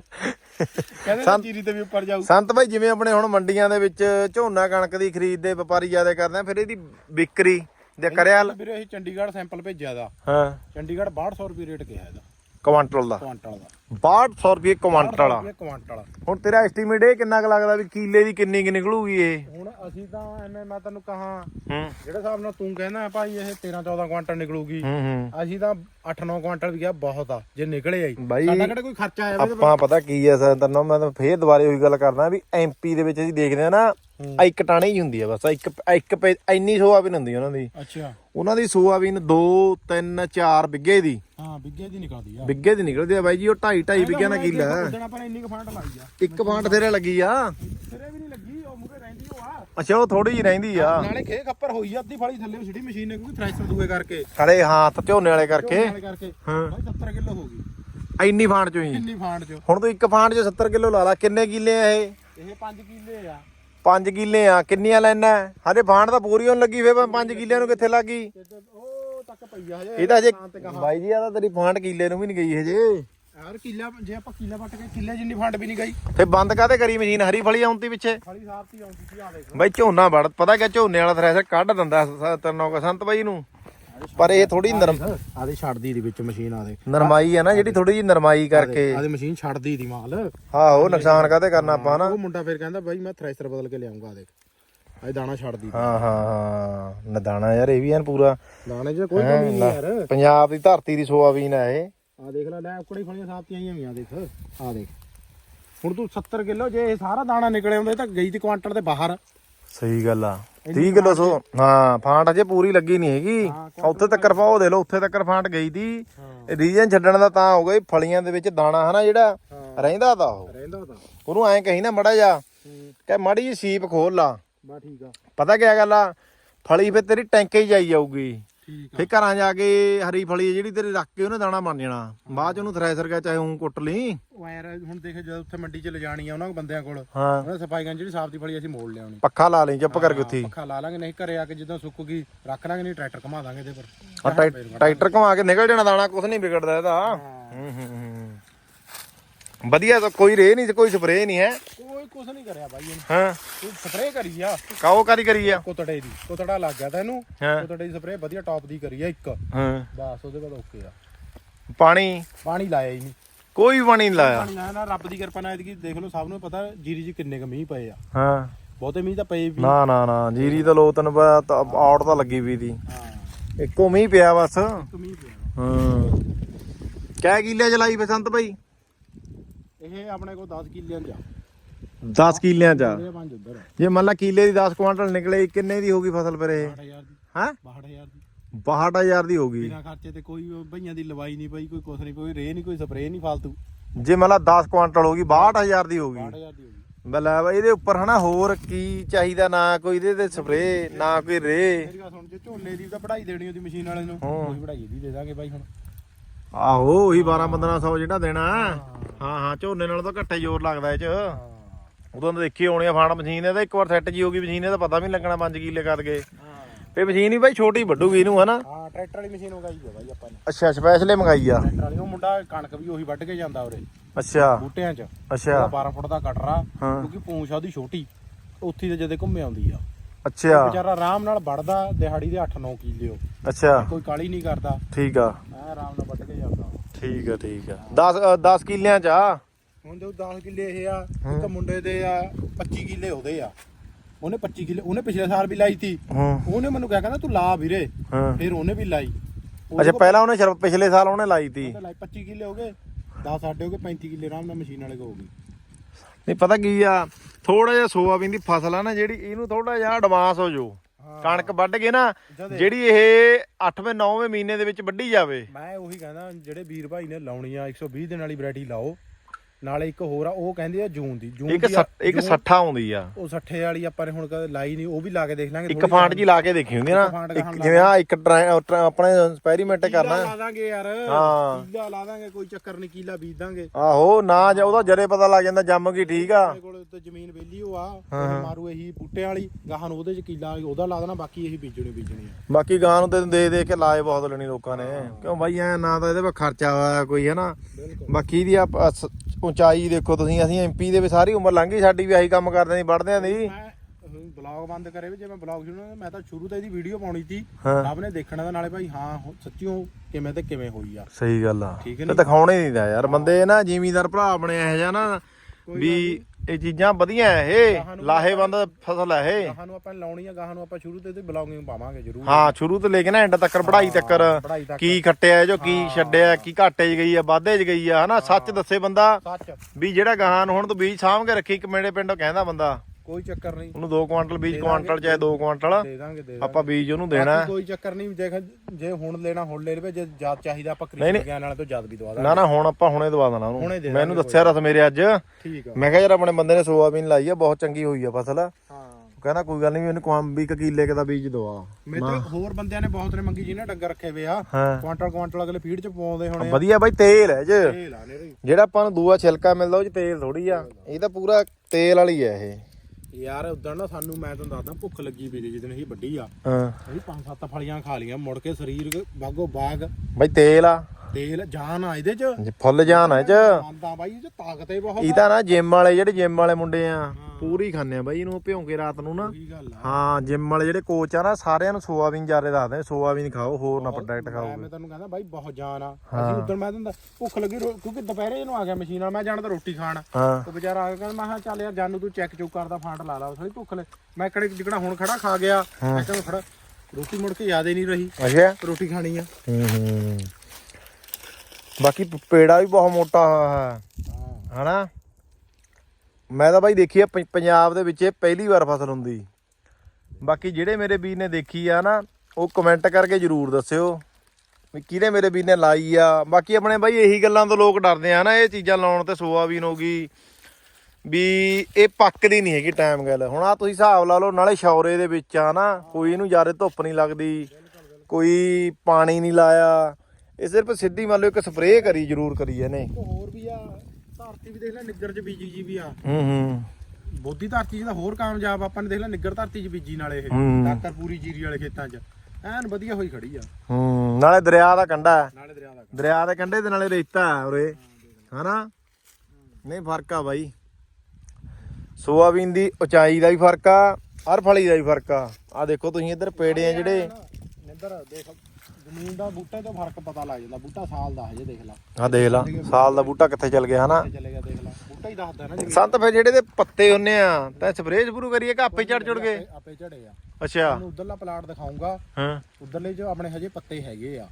ਕਹਿੰਦੇ ਤਾਂ ਜੀਰੀ ਦੇ ਵੀ ਉੱਪਰ ਜਾਊ। ਸੰਤ ਭਾਈ ਜਿਵੇਂ ਆਪਣੇ ਹੁਣ ਮੰਡੀਆਂ ਦੇ ਵਿੱਚ ਝੋਨਾ ਕਣਕ ਦੀ ਖਰੀਦ ਦੇ ਵਪਾਰੀ ਜ਼ਿਆਦਾ ਕਰਦੇ ਆ ਫਿਰ ਇਹਦੀ ਵਿਕਰੀ ਦੇ ਕਰਿਆ ਵੀਰੇ ਅਸੀਂ ਚੰਡੀਗੜ੍ਹ ਸੈਂਪਲ ਭੇਜਿਆ ਦਾ। ਹਾਂ। ਚੰਡੀਗੜ੍ਹ 6200 ਰੁਪਏ ਰੇਟ ਕਿਹਾ ਇਹਦਾ। ਕੁਆਂਟਲ ਦਾ। ਕੁਆਂਟਲ ਦਾ। 6200 ਰੁਪਏ ਕੁਆਂਟਲ ਆ ਇਹ ਕੁਆਂਟਲ ਹੁਣ ਤੇਰਾ ਐਸਟੀਮੇਟ ਇਹ ਕਿੰਨਾ ਕੁ ਲੱਗਦਾ ਵੀ ਕੀਲੇ ਦੀ ਕਿੰਨੀ ਕਿ ਨਿਕਲੂਗੀ ਇਹ? ਹੁਣ ਅਸੀਂ ਤਾਂ ਐਵੇਂ ਮੈਂ ਤੈਨੂੰ ਕਹਾਂ ਹੂੰ। ਜਿਹੜੇ ਹਿਸਾਬ ਨਾਲ ਤੂੰ ਕਹਿੰਦਾ ਭਾਈ ਇਹ 13 14 ਕੁਆਂਟਲ ਨਿਕਲੂਗੀ ਹੂੰ ਹੂੰ। ਅਸੀਂ ਤਾਂ 8-9 ਕੁਆਂਟਲ ਵੀ ਗਿਆ ਬਹੁਤ ਆ ਜੇ ਨਿਕਲੇ ਆਈ। ਬਾਈ, ਸਾਡਾ ਕਿਹੜਾ ਕੋਈ ਖਰਚਾ ਆਇਆ ਵੇ ਆਪਾਂ ਪਤਾ ਕੀ ਆ ਸਰ ਤੈਨੂੰ ਮੈਂ ਤਾਂ ਫੇਰ ਦੁਬਾਰੇ ਉਹੀ ਗੱਲ ਕਰਦਾ ਵੀ ਐਮਪੀ ਦੇ ਵਿੱਚ ਅਸੀਂ ਦੇਖਦੇ ਆ ਨਾ ਆਹ ਇੱਕ ਟਾਣੇ ਹੀ ਹੁੰਦੀ ਆ ਬਸ ਇੱਕ ਇੱਕ ਪੇ- ਇੰਨੀ ਸੋਆਬੀਨ ਹੁੰਦੀ ਆ ਉਹਨਾਂ ਦੀ। ਅੱਛਾ। ਉਹਨਾਂ ਦੀ ਸੋਆਬੀਨ 2 3 4 ਬਿੱਗੇ ਦੀ। ਹਾਂ ਬਿੱਗੇ ਦੀ ਨਿਕਲਦੀ ਆ। ਬਿੱਗੇ ਦੀ ਨਿਕਲਦੀ ਆ ਬਾਈ ਜੀ ਉਹ 2.5 2.5 ਬਿੱਗਿਆਂ ਦਾ ਕਿੱਲਾ ਹੈ। ਉਦਣ ਆਪਾਂ ਨੇ ਇੰਨੀ ਕੁ ਫਾਂਟ ਲਾਈ ਆ। ਇੱਕ ਫਾਂਟ ਤੇਰੇ ਲੱਗੀ ਆ। ਸਿਰੇ ਵੀ ਨਹੀਂ ਲੱਗੀ ਉਹ ਮੂਰੇ ਰਹਿੰਦੀ ਉਹ ਆ। ਅੱਛਾ ਉਹ ਥੋੜੀ ਜਿਹੀ ਰਹਿੰਦੀ ਆ। ਨਾਲੇ ਖੇ ਖੱਪਰ ਹੋਈ ਆ ਅੱਧੀ ਫਾਲੀ ਥੱਲੇ ਸਿੱਟੀ ਮਸ਼ੀਨ ਨੇ ਕਿਉਂਕਿ ਥ੍ਰੈਸ਼ਰ ਦੂਏ ਕਰਕੇ। ਖੜੇ ਹੱਥ ਝੋਨੇ ਵਾਲੇ ਕਰਕੇ। ਹਾਂ। ਭਾਈ 70 ਕਿਲੋ ਹੋ ਗਈ। ਇੰਨੀ ਫਾਂਟ ਚੋਂ ਹੀ। ਕਿੰਨੀ ਫਾਂਟ ਚ। ਹੁਣ ਤੂੰ ਇੱਕ ਫਾਂਟ 'ਚ 70 ਕਿਲੋ ਲਾ ਲਾ ਕਿੰਨੇ ਕਿੱਲੇ ਆ ਇਹ? ਇਹ 5 ਕਿੱਲੇ ਆ। 5 ਕਿੱਲੇ ਆ ਕਿੰਨੀਆਂ ਲੈਣਾ? ਹਰੇ ਫਾਂਟ ਤਾਂ ਪੂਰੀ ਹੋਣ ਲੱਗੀ ਫੇਰ 5 ਕਿੱਲਿਆਂ ਨੂੰ ਕਿੱਥੇ ਲੱਗੀ? ਉਹ ਤੱਕ ਪਈ ਆ ਹਜੇ ਇਹ ਤਾਂ ਹਜੇ। ਬਾਈ ਜੀ ਆ ਤਾਂ ਤੇਰੀ ਫਾਂਟ ਕਿੱਲੇ ਨੂੰ ਵੀ ਨਹੀਂ ਗਈ ਹਜੇ। ਯਾਰ ਕਿੱਲਾ ਜੇ ਆਪਾਂ ਕਿੱਲਾ ਵੱਟ ਕੇ ਕਿੱਲੇ ਜਿੰਨੀ ਫਾਂਟ ਵੀ ਨਹੀਂ ਗਈ। ਫੇ ਬੰਦ ਕਾਤੇ ਕਰੀ ਮਸ਼ੀਨ? ਹਰੀ ਫਲੀ ਆਉਂਦੀ ਪਿੱਛੇ। ਫਾਲੀ ਸਾਫਤੀ ਆਉਂਦੀ ਸੀ ਆ ਦੇਖ ਬਾਈ ਝੋਨਾ ਵੜ ਪਤਾ ਕਿ ਝੋਨੇ ਵਾਲਾ ਥ੍ਰੈਸ਼ਰ ਕੱਢ ਦਿੰਦਾ ਤਰਨੋਂ ਕਾ ਸੰਤ ਬਾਈ ਨੂੰ। ਪਰ ਇਹ ਥੋੜੀ ਨਰਮ ਆਦੇ ਛੱਡਦੀ ਦੀ ਵਿੱਚ ਮਸ਼ੀਨ ਆ ਦੇ ਨਰਮਾਈ ਆ ਨਾ ਜਿਹੜੀ ਥੋੜੀ ਜੀ ਨਰਮਾਈ ਕਰਕੇ। ਆਦੇ ਮਸ਼ੀਨ ਛੱਡਦੀ ਦੀ ਮਾਲ। ਆਹੋ ਨੁਕਸਾਨ ਕਾਤੇ ਕਰਨਾ ਆਪਾਂ ਨਾ? ਉਹ ਮੁੰਡਾ ਫਿਰ ਕਹਿੰਦਾ ਬਾਈ ਮੈਂ ਥ੍ਰੈਸ਼ਰ ਬਦਲ ਕੇ ਲਿਆਉਂਗਾ ਦੇਖ। ਇਹ ਦਾਣਾ ਛੱਡਦੀ ਹਾਂ ਹਾਂ ਹਾਂ। ਨਦਾਣਾ ਯਾਰ ਇਹ ਵੀ ਐਨ ਪੂਰਾ। ਦਾਣੇ 'ਚ ਕੋਈ ਕਮੀ ਨਹੀਂ ਯਾਰ। ਪੰਜਾਬ ਦੀ ਧਰਤੀ ਦੀ ਸੋਆਬੀਨ ਆ ਇਹ। ਆ ਦੇਖ ਲੈ ਲੈ ਉਕੜੀ ਫਲੀਆਂ ਸਾਫਤੀਆਂ ਆਈਆਂ ਹੋਈਆਂ ਦੇਖ ਆ ਦੇਖ। ਹੁਣ ਤੂੰ 70 ਕਿਲੋ ਜੇ ਇਹ ਸਾਰਾ ਦਾਣਾ ਨਿਕਲੇ ਹੁੰਦਾ ਤਾਂ ਗਈ ਤੇ ਕੁਆਂਟਲ ਦੇ ਬਾਹਰ। ਸਹੀ ਗੱਲ ਆ। 30 ਕਿਲੋ ਸੋ ਹਾਂ। ਫਾਂਟ ਅਜੇ ਪੂਰੀ ਲੱਗੀ ਨਹੀਂ ਹੈਗੀ। ਉੱਥੇ ਤੱਕ ਫਾਓ ਦੇ ਲਓ ਉੱਥੇ ਤੱਕ ਫਾਂਟ ਗਈ ਦੀ ਰੀਜਨ ਛੱਡਣ ਦਾ ਤਾਂ ਹੋ ਗਿਆ ਫਲੀਆਂ ਦੇ ਵਿੱਚ ਦਾਣਾ ਹਨਾ ਜਿਹੜਾ ਰਹਿੰਦਾ ਤਾਂ ਉਹ। ਰਹਿੰਦਾ ਤਾਂ। ਉਹਨੂੰ ਐਂ ਕਹੀ ਨਾ ਮੜਾ ਜਾ ਕਿ ਮਾੜੀ ਜੀ ਸੀਪ ਖੋਲ ਲਾ। ਬਾ ਠੀਕ ਆ। ਪਤਾ ਕੀ ਗੱਲ ਆ? ਫਲੀ ਫੇ ਤੇਰੀ ਟੈਂਕੇ 'ਚ ਜਾਈ ਜਾਊਗੀ। ਠੀਕ ਫੇ ਘਰਾਂ ਜਾ ਕੇ ਹਰੀ ਫਲੀ ਜਿਹੜੀ ਤੇਰੀ ਰੱਖ ਕੇ ਉਹਨੇ ਦਾਣਾ ਬਣ ਜਾਣਾ। ਬਾਅਦ ਚ ਉਹਨੂੰ ਥ੍ਰੈਸ਼ਰ ਕਾ ਚਾਹੇ ਉਂ ਕੁੱਟ ਲਈ। ਉਹ ਯਾਰ ਹੁਣ ਦੇਖ ਜਦ ਉੱਥੇ ਮੰਡੀ 'ਚ ਲਿਜਾਣੀ ਆ ਉਹਨਾਂ ਬੰਦਿਆਂ ਕੋਲ ਹਾਂ। ਉਹਨਾਂ ਸਫਾਈਆਂ ਜਿਹੜੀ ਸਾਫ਼ ਦੀ ਫਲੀ ਅਸੀਂ ਮੋੜ ਲਿਆਉਣੀ। ਪੱਖਾ ਲਾ ਲਈ ਚੁੱਪ ਕਰਕੇ ਉੱਥੇ। ਪੱਖਾ ਲਾ ਲਾਂਗੇ ਨਹੀਂ ਘਰੇ ਆ ਕੇ ਜਦੋਂ ਸੁੱਕ ਗਈ ਰੱਖ ਲਾਂਗੇ ਨਹੀਂ ਟਰੈਕਟਰ ਘੁਮਾ ਦਾਂਗੇ ਇਹਦੇ ਪਰ। ਟਰੈਕਟਰ ਘੁਮਾ ਕੇ ਨਿਕਲ ਜਾਣਾ ਦਾਣਾ ਕੁਝ ਨਹੀਂ ਵਿਗੜਦਾ ਇਹਦਾ। ਹੂੰ ਹੂੰ ਹੂੰ। ਵਧੀਆ ਤਾਂ ਕੋਈ ਰੇ ਨਹੀਂ ਕੋਈ ਸਪਰੇ ਨਹੀਂ ਹੈ। ਕੋਈ ਕੁਛ ਨਹੀਂ ਕਰਿਆ ਬਾਈ ਇਹਨੇ। ਹਾਂ। ਤੂੰ ਸਪਰੇਅ ਕਰੀ ਆ। ਕਾਓ ਕਾਰੀ ਕਰੀ ਆ? ਕੋਤੜੇ ਦੀ। ਕੋਤੜਾ ਲੱਗ ਗਿਆ ਤੈਨੂੰ। ਹਾਂ। ਕੋਤੜੇ ਦੀ ਸਪਰੇਅ ਵਧੀਆ ਟੌਪ ਦੀ ਕਰੀ ਆ ਇੱਕ। ਹਾਂ। ਬਸ ਉਹਦੇ ਬਾਅਦ ਓਕੇ ਆ। ਪਾਣੀ? ਪਾਣੀ ਲਾਇਆ ਹੀ ਨਹੀਂ। ਕੋਈ ਪਾਣੀ ਨਹੀਂ ਲਾਇਆ। ਪਾਣੀ ਲਾਇਆ ਨਾ ਰੱਬ ਦੀ ਕਿਰਪਾ ਨਾਲ ਐਤਕੀ ਦੇਖ ਲਓ ਸਭ ਨੂੰ ਪਤਾ ਜੀਰੀ ਜੀ ਕਿੰਨੇ ਕ ਮੀਂਹ ਪਏ ਆ। ਹਾਂ। ਬਹੁਤੇ ਮੀਂਹ ਤਾਂ ਪਏ ਵੀ। ਨਾ ਨਾ ਨਾ ਜੀਰੀ ਤਾਂ ਲੋ ਤੈਨੂੰ ਪਤਾ ਤਾਂ ਆਉਟ ਤਾਂ ਲੱਗੀ ਵੀ ਦੀ। ਹਾਂ। ਇੱਕੋ ਮੀਂਹ ਪਿਆ ਬਸ। ਇੱਕ ਮੀਂਹ ਪਿਆ। ਹਾਂ। ਕਿਆ ਕਿੱਲੇ ਚਲਾਈ ਬਸੰਤ ਭਾਈ ਇਹ ਆਪਣੇ ਕੋਲ 10 ਕਿੱਲਿਆਂ ਚ ਆ। 10 ਕਿੱਲਿਆਂ ਚ ਆ। ਇਹ ਪੰਜ ਉੱਧਰ ਆ। ਜੇ ਮੰਨ ਲਾ ਕਿੱਲੇ ਦੀ 10 ਕੁਆਂਟਲ ਨਿਕਲੇ ਕਿੰਨੇ ਦੀ ਹੋਗੀ ਫਸਲ ਫਿਰ ਇਹ? 62000 ਦੀ। ਹੈ? 62000 ਦੀ। 62000 ਦੀ ਹੋਗੀ ਬਿਨਾ ਖਰਚੇ ਤੇ ਕੋਈ ਉਹ ਭਈਆਂ ਦੀ ਲਵਾਈ ਨਹੀਂ ਪਈ ਕੋਈ ਕੁਛ ਨਹੀਂ ਕੋਈ ਰੇ ਨਹੀਂ ਕੋਈ ਸਪਰੇਅ ਨਹੀਂ ਫਾਲਤੂ। ਜੇ ਮਤਲਬ 10 ਕੁਆਂਟਲ ਹੋ ਗਈ 62000 ਦੀ ਹੋ ਗਈ। 6000 ਦੀ ਹੋ ਗਈ। ਬਲਾ ਇਹਦੇ ਉੱਪਰ ਹਨਾ ਹੋਰ ਕੀ ਚਾਹੀਦਾ ਨਾ ਕੋਈ ਇਹਦੇ ਤੇ ਸਪਰੇ ਨਾ ਕੋਈ ਰੇ ਮੇਰੀ ਗੱਲ ਸੁਣ ਜੇ ਝੋਨੇ ਦੀ ਤਾਂ ਪੜਾਈ ਦੇਣੀ ਉਹਦੀ ਮਸ਼ੀਨ ਵਾਲੇ ਨੂੰ। ਹਾਂ। ਉਹੀ ਪੜਾਈ ਇਹਦੀ ਦੇ ਦਾਂਗੇ ਬਾਈ ਹੁਣ। ਆਹੋ ਉਹੀ 12 1500 ਜਿਹੜਾ ਦੇਣਾ। ਹਾਂ ਹਾਂ ਝੋਨੇ ਨਾਲ ਤਾਂ ਘੱਟੇ ਜ਼ੋਰ ਲੱਗਦਾ ਇਹ ਚ। ਉਦੋਂ ਤਾਂ ਦੇਖੀ ਹੋਣੀ ਆ ਫਾੜ ਮਸ਼ੀਨ ਇਹ ਤਾਂ ਇੱਕ ਵਾਰ ਸੈੱਟ ਜੀ ਹੋ ਗਈ ਮਸ਼ੀਨ ਇਹਦਾ ਪਤਾ ਵੀ ਨੀ ਲੱਗਣਾ 5 ਕਿੱਲੇ ਕਰ ਗਏ ਤੇ ਮਸ਼ੀਨ ਹੀ ਬਾਈ ਛੋਟੀ ਵੱਡੂਗੀ ਇਹਨੂੰ ਹਨਾ? ਹਾਂ ਟਰੈਕਟਰ ਵਾਲੀ ਮਸ਼ੀਨ ਮੰਗਾਈ ਹੈ ਬਾਈ ਆਪਾਂ ਨੇ। ਅੱਛਾ ਸਪੈਸ਼ਲੇ ਮੰਗਾਈ ਆ। ਟਰੈਕਟਰ ਵਾਲੀ ਉਹ ਮੁੰਡਾ ਕਣਕ ਵੀ ਉਹੀ ਵੱਢ ਕੇ ਜਾਂਦਾ ਉਰੇ। ਅੱਛਾ। ਬੂਟਿਆਂ 'ਚ। ਅੱਛਾ। ਉਹਦਾ 12 ਫੁੱਟ ਦਾ ਕਟਰਾ। ਕਿਉਂਕਿ ਪੂੰਛ ਆ ਉਹਦੀ ਛੋਟੀ ਉੱਥੀ ਤੇ ਜਦੇ ਘੁੰਮੇ ਆਉਂਦੀ ਆ। ਅੱਛਾ। ਵਿਚਾਰਾ ਆਰਾਮ ਨਾਲ ਵੜਦਾ ਦਿਹਾੜੀ ਦੇ 8-9 ਕਿੱਲੇ ਅੱਛਾ। ਕੋਈ ਕਾਲੀ ਨਹੀਂ ਕਰਦਾ। ਠੀਕ ਆ। ਐ ਆਰਾਮ ਨਾਲ ਵੱਢ ਕੇ ਜਾਂਦਾ। ਠੀਕ ਆ ਠੀਕ ਆ। 10 10 ਕਿੱਲਿਆਂ ਚ ਆ? ਹੁਣ ਜੋ 10 ਕਿੱਲੇ ਇਹ ਆ ਇੱਕ ਮੁੰਡੇ ਦੇ ਆ 25 ਕਿੱਲੇ ਉਹਦੇ ਆ। ਉਹਨੇ 25 ਕਿੱਲੇ ਉਹਨੇ ਪਿਛਲੇ ਸਾਲ ਵੀ ਲਾਈ ਸੀ। ਹੂੰ। ਉਹਨੇ ਮੈਨੂੰ ਕਿਹਾ ਕਹਿੰਦਾ ਤੂੰ ਲਾ ਵੀਰੇ। ਹਾਂ। ਫਿਰ ਉਹਨੇ ਵੀ ਲਾਈ। ਅੱਛਾ ਪਹਿਲਾਂ ਉਹਨੇ ਸ਼ਰ- ਪਿਛਲੇ ਸਾਲ ਉਹਨੇ ਲਾਈ ਤੀ। ਲਾਈ 25 ਕਿੱਲੇ ਹੋ ਗਏ। 10 ਸਾਡੇ ਹੋ ਗਏ 35 ਕਿੱਲੇ ਆਰਾਮ ਨਾਲ ਮਸ਼ੀਨ ਵਾਲੇ ਕੋ ਹੋ ਨਹੀਂ ਪਤਾ ਕੀ ਆ? ਥੋੜਾ ਜਿਹਾ ਸੋਆਬੀਨ ਦੀ ਫਸਲ ਆ ਨਾ ਜਿਹੜੀ ਇਹਨੂੰ ਥੋੜਾ ਜਿਹਾ ਐਡਵਾਂਸ ਹੋ ਜੋ ਕਣਕ ਵੱਢ ਕੇ ਨਾ। ਜਿਹੜੀ ਇਹ 8ਵੇਂ 9ਵੇਂ ਮਹੀਨੇ ਦੇ ਵਿੱਚ ਵੱਢੀ ਜਾਵੇ। ਮੈਂ ਉਹੀ ਕਹਿੰਦਾ ਜਿਹੜੇ ਵੀਰ ਭਾਈ ਨੇ ਲਾਉਣੀ ਆ 120 ਦਿਨ ਵਾਲੀ ਵੈਰਾਈਟੀ ਲਾਓ। ਨਾਲੇ ਇੱਕ ਹੋਰ ਆ ਉਹ ਕਹਿੰਦੇ ਆ ਜੂਨ ਦੀ ਜੂਨ ਇੱਕ ਦੀ ਆ- ਸੱਠ- ਇੱਕ ਜੂਨ- 60 ਆਉਂਦੀ ਆ। ਉਹ 60 ਵਾਲੀ ਆਪਾਂ ਨੇ ਹੁਣ ਕਦੇ ਲਾਈ ਨਹੀਂ ਉਹ ਵੀ ਲਾ ਕੇ ਦੇਖ ਲਾਂਗੇ ਇੱਕ ਥੋੜ੍ਹੀ ਫਾਂਟ ਜੀ ਲਾ ਕੇ ਦੇਖੀ ਹੁੰਦੀ ਨਾ। ਇੱਕ ਫਾਂਟ ਇੱਕ ਗਾਹਾਂ ਲਾ ਜਿਵੇਂ ਆ ਇੱਕ ਟਰਾ- ਟਰਾ- ਆਪਣੇ ਐਕਸਪੈਰੀਮੈਂਟ ਕੀਲਾ ਕਰਨਾ। ਲਾ ਦਾਂਗੇ ਯਾਰ ਹਾਂ। ਕੀਲਾ ਲਾ ਦਾਂਗੇ ਕੋਈ ਚੱਕਰ ਨਹੀਂ ਕੀਲਾ ਬੀਜ ਦਾਂਗੇ। ਆਹੋ ਨਾ ਜਾ ਉਹਦਾ ਜਰੇ ਪਤਾ ਲੱਗ ਜਾਂਦਾ ਜੰਮ ਗਈ ਠੀਕ ਆ। ਆਪਣੇ ਕੋਲ ਤੇ ਜ਼ਮੀਨ ਵੇਲੀ ਉਹ ਆ ਉਹ ਮਾਰੂ ਇਹੀ ਬੂਟੇ ਵਾਲੀ ਗਾਹਾਂ ਨੂੰ ਉਹਦੇ ਚ ਕੀਲਾ ਉਹਦਾ ਲਾ ਦੇਣਾ ਬਾਕੀ ਇਹੀ ਬੀਜਣੀ ਬੀਜਣੀ ਆ। ਬਾਕੀ ਗਾਂ ਨੂੰ ਤੇ ਦੇ ਦੇ ਕੇ ਲਾਏ ਬਹੁਤ ਲੈਣੀ ਲੋਕਾਂ ਨੇ। ਕਿਉਂ ਬਾਈ ਐ ਨਾ ਤਾਂ ਇਹਦੇ 'ਤੇ ਖਰਚਾ ਹੋਇਆ ਕੋਈ ਹੈ ਨਾ। ਬਿਲਕੁਲ। ਬਾਕੀ ਦੀ ਉਚਾਈ ਦੇਖੋ ਤੁਸੀਂ ਅਸੀਂ ਐਮਪੀ ਦੇ ਵੀ ਸਾਰੀ ਉਮਰ ਲੰਘ ਗਈ ਸਾਡੀ ਵੀ ਆਹੀ ਕੰਮ ਕਰਦੇ ਨਹੀਂ ਵੜਦਿਆਂ ਦੀ ਮੈਂ ਬਲੌਗ ਬੰਦ ਕਰੇ ਵੀ ਜੇ ਮੈਂ ਬਲੌਗ ਸ਼ੁਰੂ ਮੈਂ ਤਾਂ ਸ਼ੁਰੂ ਤੋਂ ਇਹਦੀ ਵੀਡੀਓ ਪਾਉਣੀ ਸੀ। ਹਾਂ। ਸਭ ਨੇ ਦੇਖਣਾ ਦਾ ਨਾਲੇ ਭਾਈ ਹਾਂ ਹੋ- ਸੱਚੀਓ ਕਿਵੇਂ ਤੇ ਕਿਵੇਂ ਹੋਈ ਆ। ਸਹੀ ਗੱਲ ਆ। ਠੀਕ ਹੈ ਤੇ ਦਿਖਾਉਣੇ ਨਹੀਂ ਦਾ ਯਾਰ ਬੰਦੇ ਨਾ ਜ਼ਿਮੀਂਦਾਰ ਭਰਾ ਆਪਣੇ ਇਹੋ ਜਿਹਾ ਨਾ ਵੀ ਇਹ ਚੀਜ਼ਾਂ ਵਧੀਆ ਇਹ ਲਾਹੇਵੰਦ ਫਸਲ ਹੈ ਇਹ। ਗਾਹਾਂ ਨੂੰ ਆਪਾਂ ਨੇ ਲਾਉਣੀ ਆ ਗਾਹਾਂ ਨੂੰ ਆਪਾਂ ਸ਼ੁਰੂ ਤੋਂ ਬਲੌਗਿੰਗ ਪਾਵਾਂਗੇ ਜ਼ਰੂਰ। ਹਾਂ ਸ਼ੁਰੂ ਤੋਂ ਲੈ ਕੇ ਨਾ ਐਂਡ ਤੱਕ ਪੜ੍ਹਾਈ ਤੱਕ। ਕੀ ਖੱਟਿਆ ਜੋ ਕੀ ਛੱਡਿਆ ਕੀ ਘਾਟੇ 'ਚ ਗਈ ਆ ਵਾਧੇ 'ਚ ਗਈ ਆ ਹਨਾ? ਸੱਚ ਦੱਸੇ ਬੰਦਾ ਸੱਚ। ਵੀ ਜਿਹੜਾ ਗਾਹਾਂ ਨੂੰ ਹੁਣ ਤੂੰ ਬੀਜ ਸਾਂਭ ਕੇ ਰੱਖੀ ਇੱਕ ਮੇਰੇ ਪਿੰਡੋਂ ਕਹਿੰਦਾ ਬੰਦਾ। ਕੋਈ ਚੱਕਰ ਨਹੀਂ। ਉਹਨੂੰ 2 ਕੁਆਂਟਲ ਬੀਜ ਕੁਆਂਟਲ ਚਾਹੇ 2 ਕੁਆਂਟਲ। ਦੇ ਦਾਂਗੇ ਦੇ ਆਪਾਂ ਬੀਜ ਉਹਨੂੰ ਦੇਣਾ। ਕੋਈ ਚੱਕਰ ਨਹੀਂ ਦੇਖ ਜੇ ਹੁਣ ਲੈਣਾ ਹੁਣ ਲੈ ਲਵੇ ਜੇ ਜ਼ਿਆਦਾ ਚਾਹੀਦਾ ਆਪਾਂ ਨਹੀਂ, ਕ੍ਰਿਸ਼ੀ ਨਹੀਂ। ਵਿਗਿਆਨ ਵਾਲੇ ਤੋਂ ਜ਼ਿਆਦਾ ਵੀ ਦਵਾ ਦਾਂਗੇ ਨਾ ਨਾ ਹੁਣ ਆਪਾਂ ਹੁਣੇ ਦਵਾ ਦੇਣਾ ਉਹਨੂੰ। ਮੈਨੂੰ ਦੱਸਿਆ ਰਸ ਮੇਰੇ ਅੱਜ। ਠੀਕ ਆ। ਮੈਂ ਕਿਹਾ ਯਾਰ ਆਪਣੇ ਬੰਦੇ ਨੇ ਸੋਆਬੀਨ ਲਾਈ ਆ ਬਹੁਤ ਚੰਗੀ ਹੋਈ ਆ ਫਸਲ। ਹਾਂ। ਕਹਿੰਦਾ ਕੋਈ ਗੱਲ ਨਹੀਂ ਇਹਨੂੰ ਕੁਆਮ ਵੀ ਇੱਕ ਕਿੱਲੇ ਕੁ ਦਾ ਬੀਜ ਦਵਾ। ਮੇਰੇ ਤੋਂ ਹੋਰ ਬੰਦਿਆਂ ਨੇ ਬਹੁਤ ਨੇ ਮੰਗੀ ਜਿਹਨੇ ਡੰਗਰ ਰੱਖੇ ਵੇ ਆ। ਕੁਆਂਟਲ ਕੁਆਂਟਲ ਅਗਲੇ ਫੀਡ ਚ ਪਾਉਂਦੇ ਹੋਣੇ ਵਧੀਆ ਬਾਈ ਤੇਲ ਹੈ ਜੇ। ਜਿਹੜਾ ਆਪਾਂ ਨੂੰ ਦੂਆ ਛਿਲਕਾ ਮਿਲਦਾ ਉਹ ਚ ਤੇਲ ਥੋੜੀ ਆ। ਇਹ ਤਾਂ ਪੂਰਾ ਤੇਲ ਵਾਲੀ ਆ ਇਹ। ਯਾਰ ਉਦੋਂ ਨਾ ਸਾਨੂੰ ਮੈਂ ਤੁਹਾਨੂੰ ਦੱਸਦਾ ਭੁੱਖ ਲੱਗੀ ਪਈ ਸੀ ਜਦੋਂ ਅਸੀਂ ਵੱਡੀ ਆ। ਹਾਂ। ਅਸੀਂ ਪੰਜ ਸੱਤ ਫਲੀਆਂ ਖਾ ਲੀਆਂ ਮੁੜ ਕੇ ਸਰੀਰ ਬਾਗੋ ਬਾਗ। ਬਾਈ ਤੇਲ ਆ। ਤੇਲ ਜਾਨ ਆ ਇਹਦੇ ਚ। ਫੁੱਲ ਜਾਨ ਹੈ ਚ। ਆਂਦਾ ਬਾਈ ਇਹ ਚ ਤਾਕਤ ਹੀ ਬਹੁਤ। ਇਹ ਤਾਂ ਨਾ ਜਿਮ ਵਾਲੇ ਜਿਹੜੇ ਜਿਮ ਵਾਲੇ ਮੁੰਡੇ ਆ ਪੂਰੀ ਖਾਂਦੇ ਆ ਬਾਈ ਇਹਨੂੰ ਭਿਉਂ ਕੇ ਰਾਤ ਨੂੰ ਨਾ। ਕੀ ਗੱਲ ਆ। ਹਾਂ ਜਿਮ ਵਾਲੇ ਜਿਹੜੇ ਕੋਚ ਆ ਨਾ ਸਾਰਿਆਂ ਨੂੰ ਸੋਆਬੀਨ ਜਾਰੇ ਦੱਸਦੇ ਆ, ਸੋਆਬੀਨ ਖਾਓ ਹੋਰ ਨਾ ਪ੍ਰੋਡਕਟ ਖਾਓ। ਮੈਂ ਤੁਹਾਨੂੰ ਕਹਿੰਦਾ ਬਾਈ ਬਹੁਤ ਜਾਨ ਆ। ਅਸੀਂ ਉਦੋਂ ਮੈਂ ਤੁਹਾਨੂੰ ਦੱਸ- ਭੁੱਖ ਲੱਗੀ ਰੋ- ਕਿਉਂਕਿ ਦੁਪਹਿਰੇ ਇਹਨੂੰ ਆ ਗਿਆ ਮਸ਼ੀਨ ਨਾਲ ਮੈਂ ਜਾਣਾ ਤਾਂ ਰੋਟੀ ਖਾਣ। ਹਾਂ। ਤੇ ਵਿਚਾਰਾ ਆ ਗਿਆ ਮੈਂ ਕਿਹਾ ਚੱਲ ਯਾਰ ਜਾਨੂ ਤੂੰ ਚੈੱਕ ਚੁੱਕ ਕਰਦਾ ਫਾਂਟ ਲਾ ਲਾ ਥੋੜੀ ਭੁੱਖ ਲੈ ਮੈਂ ਕਿਹੜੇ ਜਿਕੜਾ ਹੁਣ ਖੜਾ ਖਾ ਗਿਆ ਮੈਂ ਕਿਹਾ ਖੜਾ। ਰੋਟੀ ਮੁੜ ਕੇ ਯਾਦ ਹੀ ਨਹੀਂ ਰਹੀ ਅੱਛਾ। ਰੋਟੀ ਖਾਣੀ ਆ। ਹੂੰ ਹੂੰ। ਬਾਕੀ ਪ- ਪੇੜਾ ਵੀ ਬਹੁਤ ਮੋਟਾ ਹੋਇਆ ਹੈ। ਹਾਂ ਹਨਾ? ਮੈਂ ਤਾਂ ਬਾਈ ਦੇਖੀ ਆ, ਪ- ਪੰਜਾਬ ਦੇ ਵਿੱਚ ਇਹ ਪਹਿਲੀ ਵਾਰ ਫਸਲ ਹੁੰਦੀ। ਬਾਕੀ ਜਿਹੜੇ ਮੇਰੇ ਵੀਰ ਨੇ ਦੇਖੀ ਆ ਨਾ, ਉਹ ਕਮੈਂਟ ਕਰਕੇ ਜਰੂਰ ਦੱਸਿਓ ਵੀ ਕਿਹਦੇ ਮੇਰੇ ਵੀਰ ਨੇ ਲਾਈ ਆ। ਬਾਕੀ ਆਪਣੇ ਬਾਈ ਇਹੀ ਗੱਲਾਂ ਤੋਂ ਲੋਕ ਡਰਦੇ ਆ ਨਾ, ਇਹ ਚੀਜ਼ਾਂ ਲਾਉਣ ਤੇ ਸੋਆਬੀਨ ਹੋ ਗਈ। ਵੀ ਇਹ ਪੱਕਦੀ ਨਹੀਂ ਹੈਗੀ ਟਾਈਮ ਗੱਲ। ਹੁਣ ਆ ਤੁਸੀਂ ਹਿਸਾਬ ਲਾ ਲਓ, ਨਾਲੇ ਸ਼ੌਰੇ ਦੇ ਵਿੱਚ ਆ ਨਾ, ਕੋਈ ਇਹਨੂੰ ਜ਼ਿਆਦਾ ਧੁੱਪ ਨਹੀਂ ਲੱਗਦੀ, ਕੋਈ ਪਾਣੀ ਨਹੀਂ ਲਾਇਆ। ਇਹ ਸਿਰਫ ਸਿੱਧੀ ਮੰਨ ਲਓ ਇੱਕ ਸਪਰੇਅ ਕਰੀ ਜਰੂਰ ਕਰੀ ਇਹਨੇ। ਇੱਕ ਹੋਰ ਵੀ ਆ ਧਰਤੀ ਵੀ ਦੇਖ ਲੈ ਨਿੱਗਰ ਚ ਬੀਜੀ ਜੀ ਵੀ ਆ। ਹੂੰ ਹੂੰ। ਬੋਧੀ ਧਰਤੀ ਚ ਤਾਂ ਹੋਰ ਕਾਮਯਾਬ ਆਪਾਂ ਨੇ ਦੇਖ ਲੈ ਨਿੱਗਰ ਧਰਤੀ ਚ ਬੀਜੀ ਨਾਲੇ ਇਹ ਹੂੰ। ਟਾਕਰ ਪੂਰੀ ਜੀਰੀ ਵਾਲੇ ਖੇਤਾਂ ਚ। ਐਨ ਵਧੀਆ ਹੋਈ ਖੜੀ ਆ। ਹੂੰ ਨਾਲੇ ਦਰਿਆ ਦਾ ਕੰਢਾ ਹੈ। ਨਾਲੇ ਦਰਿਆ ਦਾ ਦਰਿਆ ਦੇ ਕੰਢੇ ਦੇ ਨਾਲੇ ਰੇਤਾ ਹੈ ਉਰੇ ਹਨਾ? ਨਹੀਂ ਫ਼ਰਕ ਆ ਬਾਈ। ਸੋਆਬੀਨ ਦੀ ਉਚਾਈ ਦਾ ਵੀ ਫ਼ਰਕ ਆ ਹਰ ਫਲੀ ਦਾ ਵੀ ਫ਼ਰਕ ਆ। ਆ ਦੇਖੋ ਤੁਸੀਂ ਇੱਧਰ ਪੇੜੇ ਆ ਜਿਹੜੇ। ਨਿੰਦਰ ਦੇਖ। ਜ਼ਮੀਨ ਦਾ ਬੂਟੇ ਤੋਂ ਫ਼ਰਕ ਪਤਾ ਲੱਗ ਜਾਂਦਾ ਬੂਟਾ ਸਾਲ ਦਾ ਹਜੇ ਦੇਖ ਲੈ। ਆ ਦੇਖ ਲਾ ਸਾਲ ਦਾ ਬੂਟਾ ਕਿੱਥੇ ਚਲ ਗਿਆ ਹਨਾ? ਚਲੇ ਗਿਆ ਦੇਖ ਲੈ ਬੂਟਾ ਹੀ ਦੱਸਦਾ ਨਾ ਸੰਤ ਫਿਰ ਜਿਹੜੇ ਦੇ ਪੱਤੇ ਹੁੰਨੇ ਆ ਤਾਂ ਸਪਰੇਅ ਸ਼ੁਰੂ ਕਰੀਏ ਕਿ ਆਪੇ ਚੜ ਚੜ ਗਏ? ਆਪੇ- ਝੜੇ ਆ। ਅੱਛਾ। ਤੁਹਾਨੂੰ ਉਧਰਲਾ ਪਲਾਟ ਦਿਖਾਉਂਗਾ। ਹਾਂ। ਉਧਰਲੇ ਜੋ ਆਪਣੇ ਹਜੇ ਪੱਤੇ ਹੈਗੇ ਆ।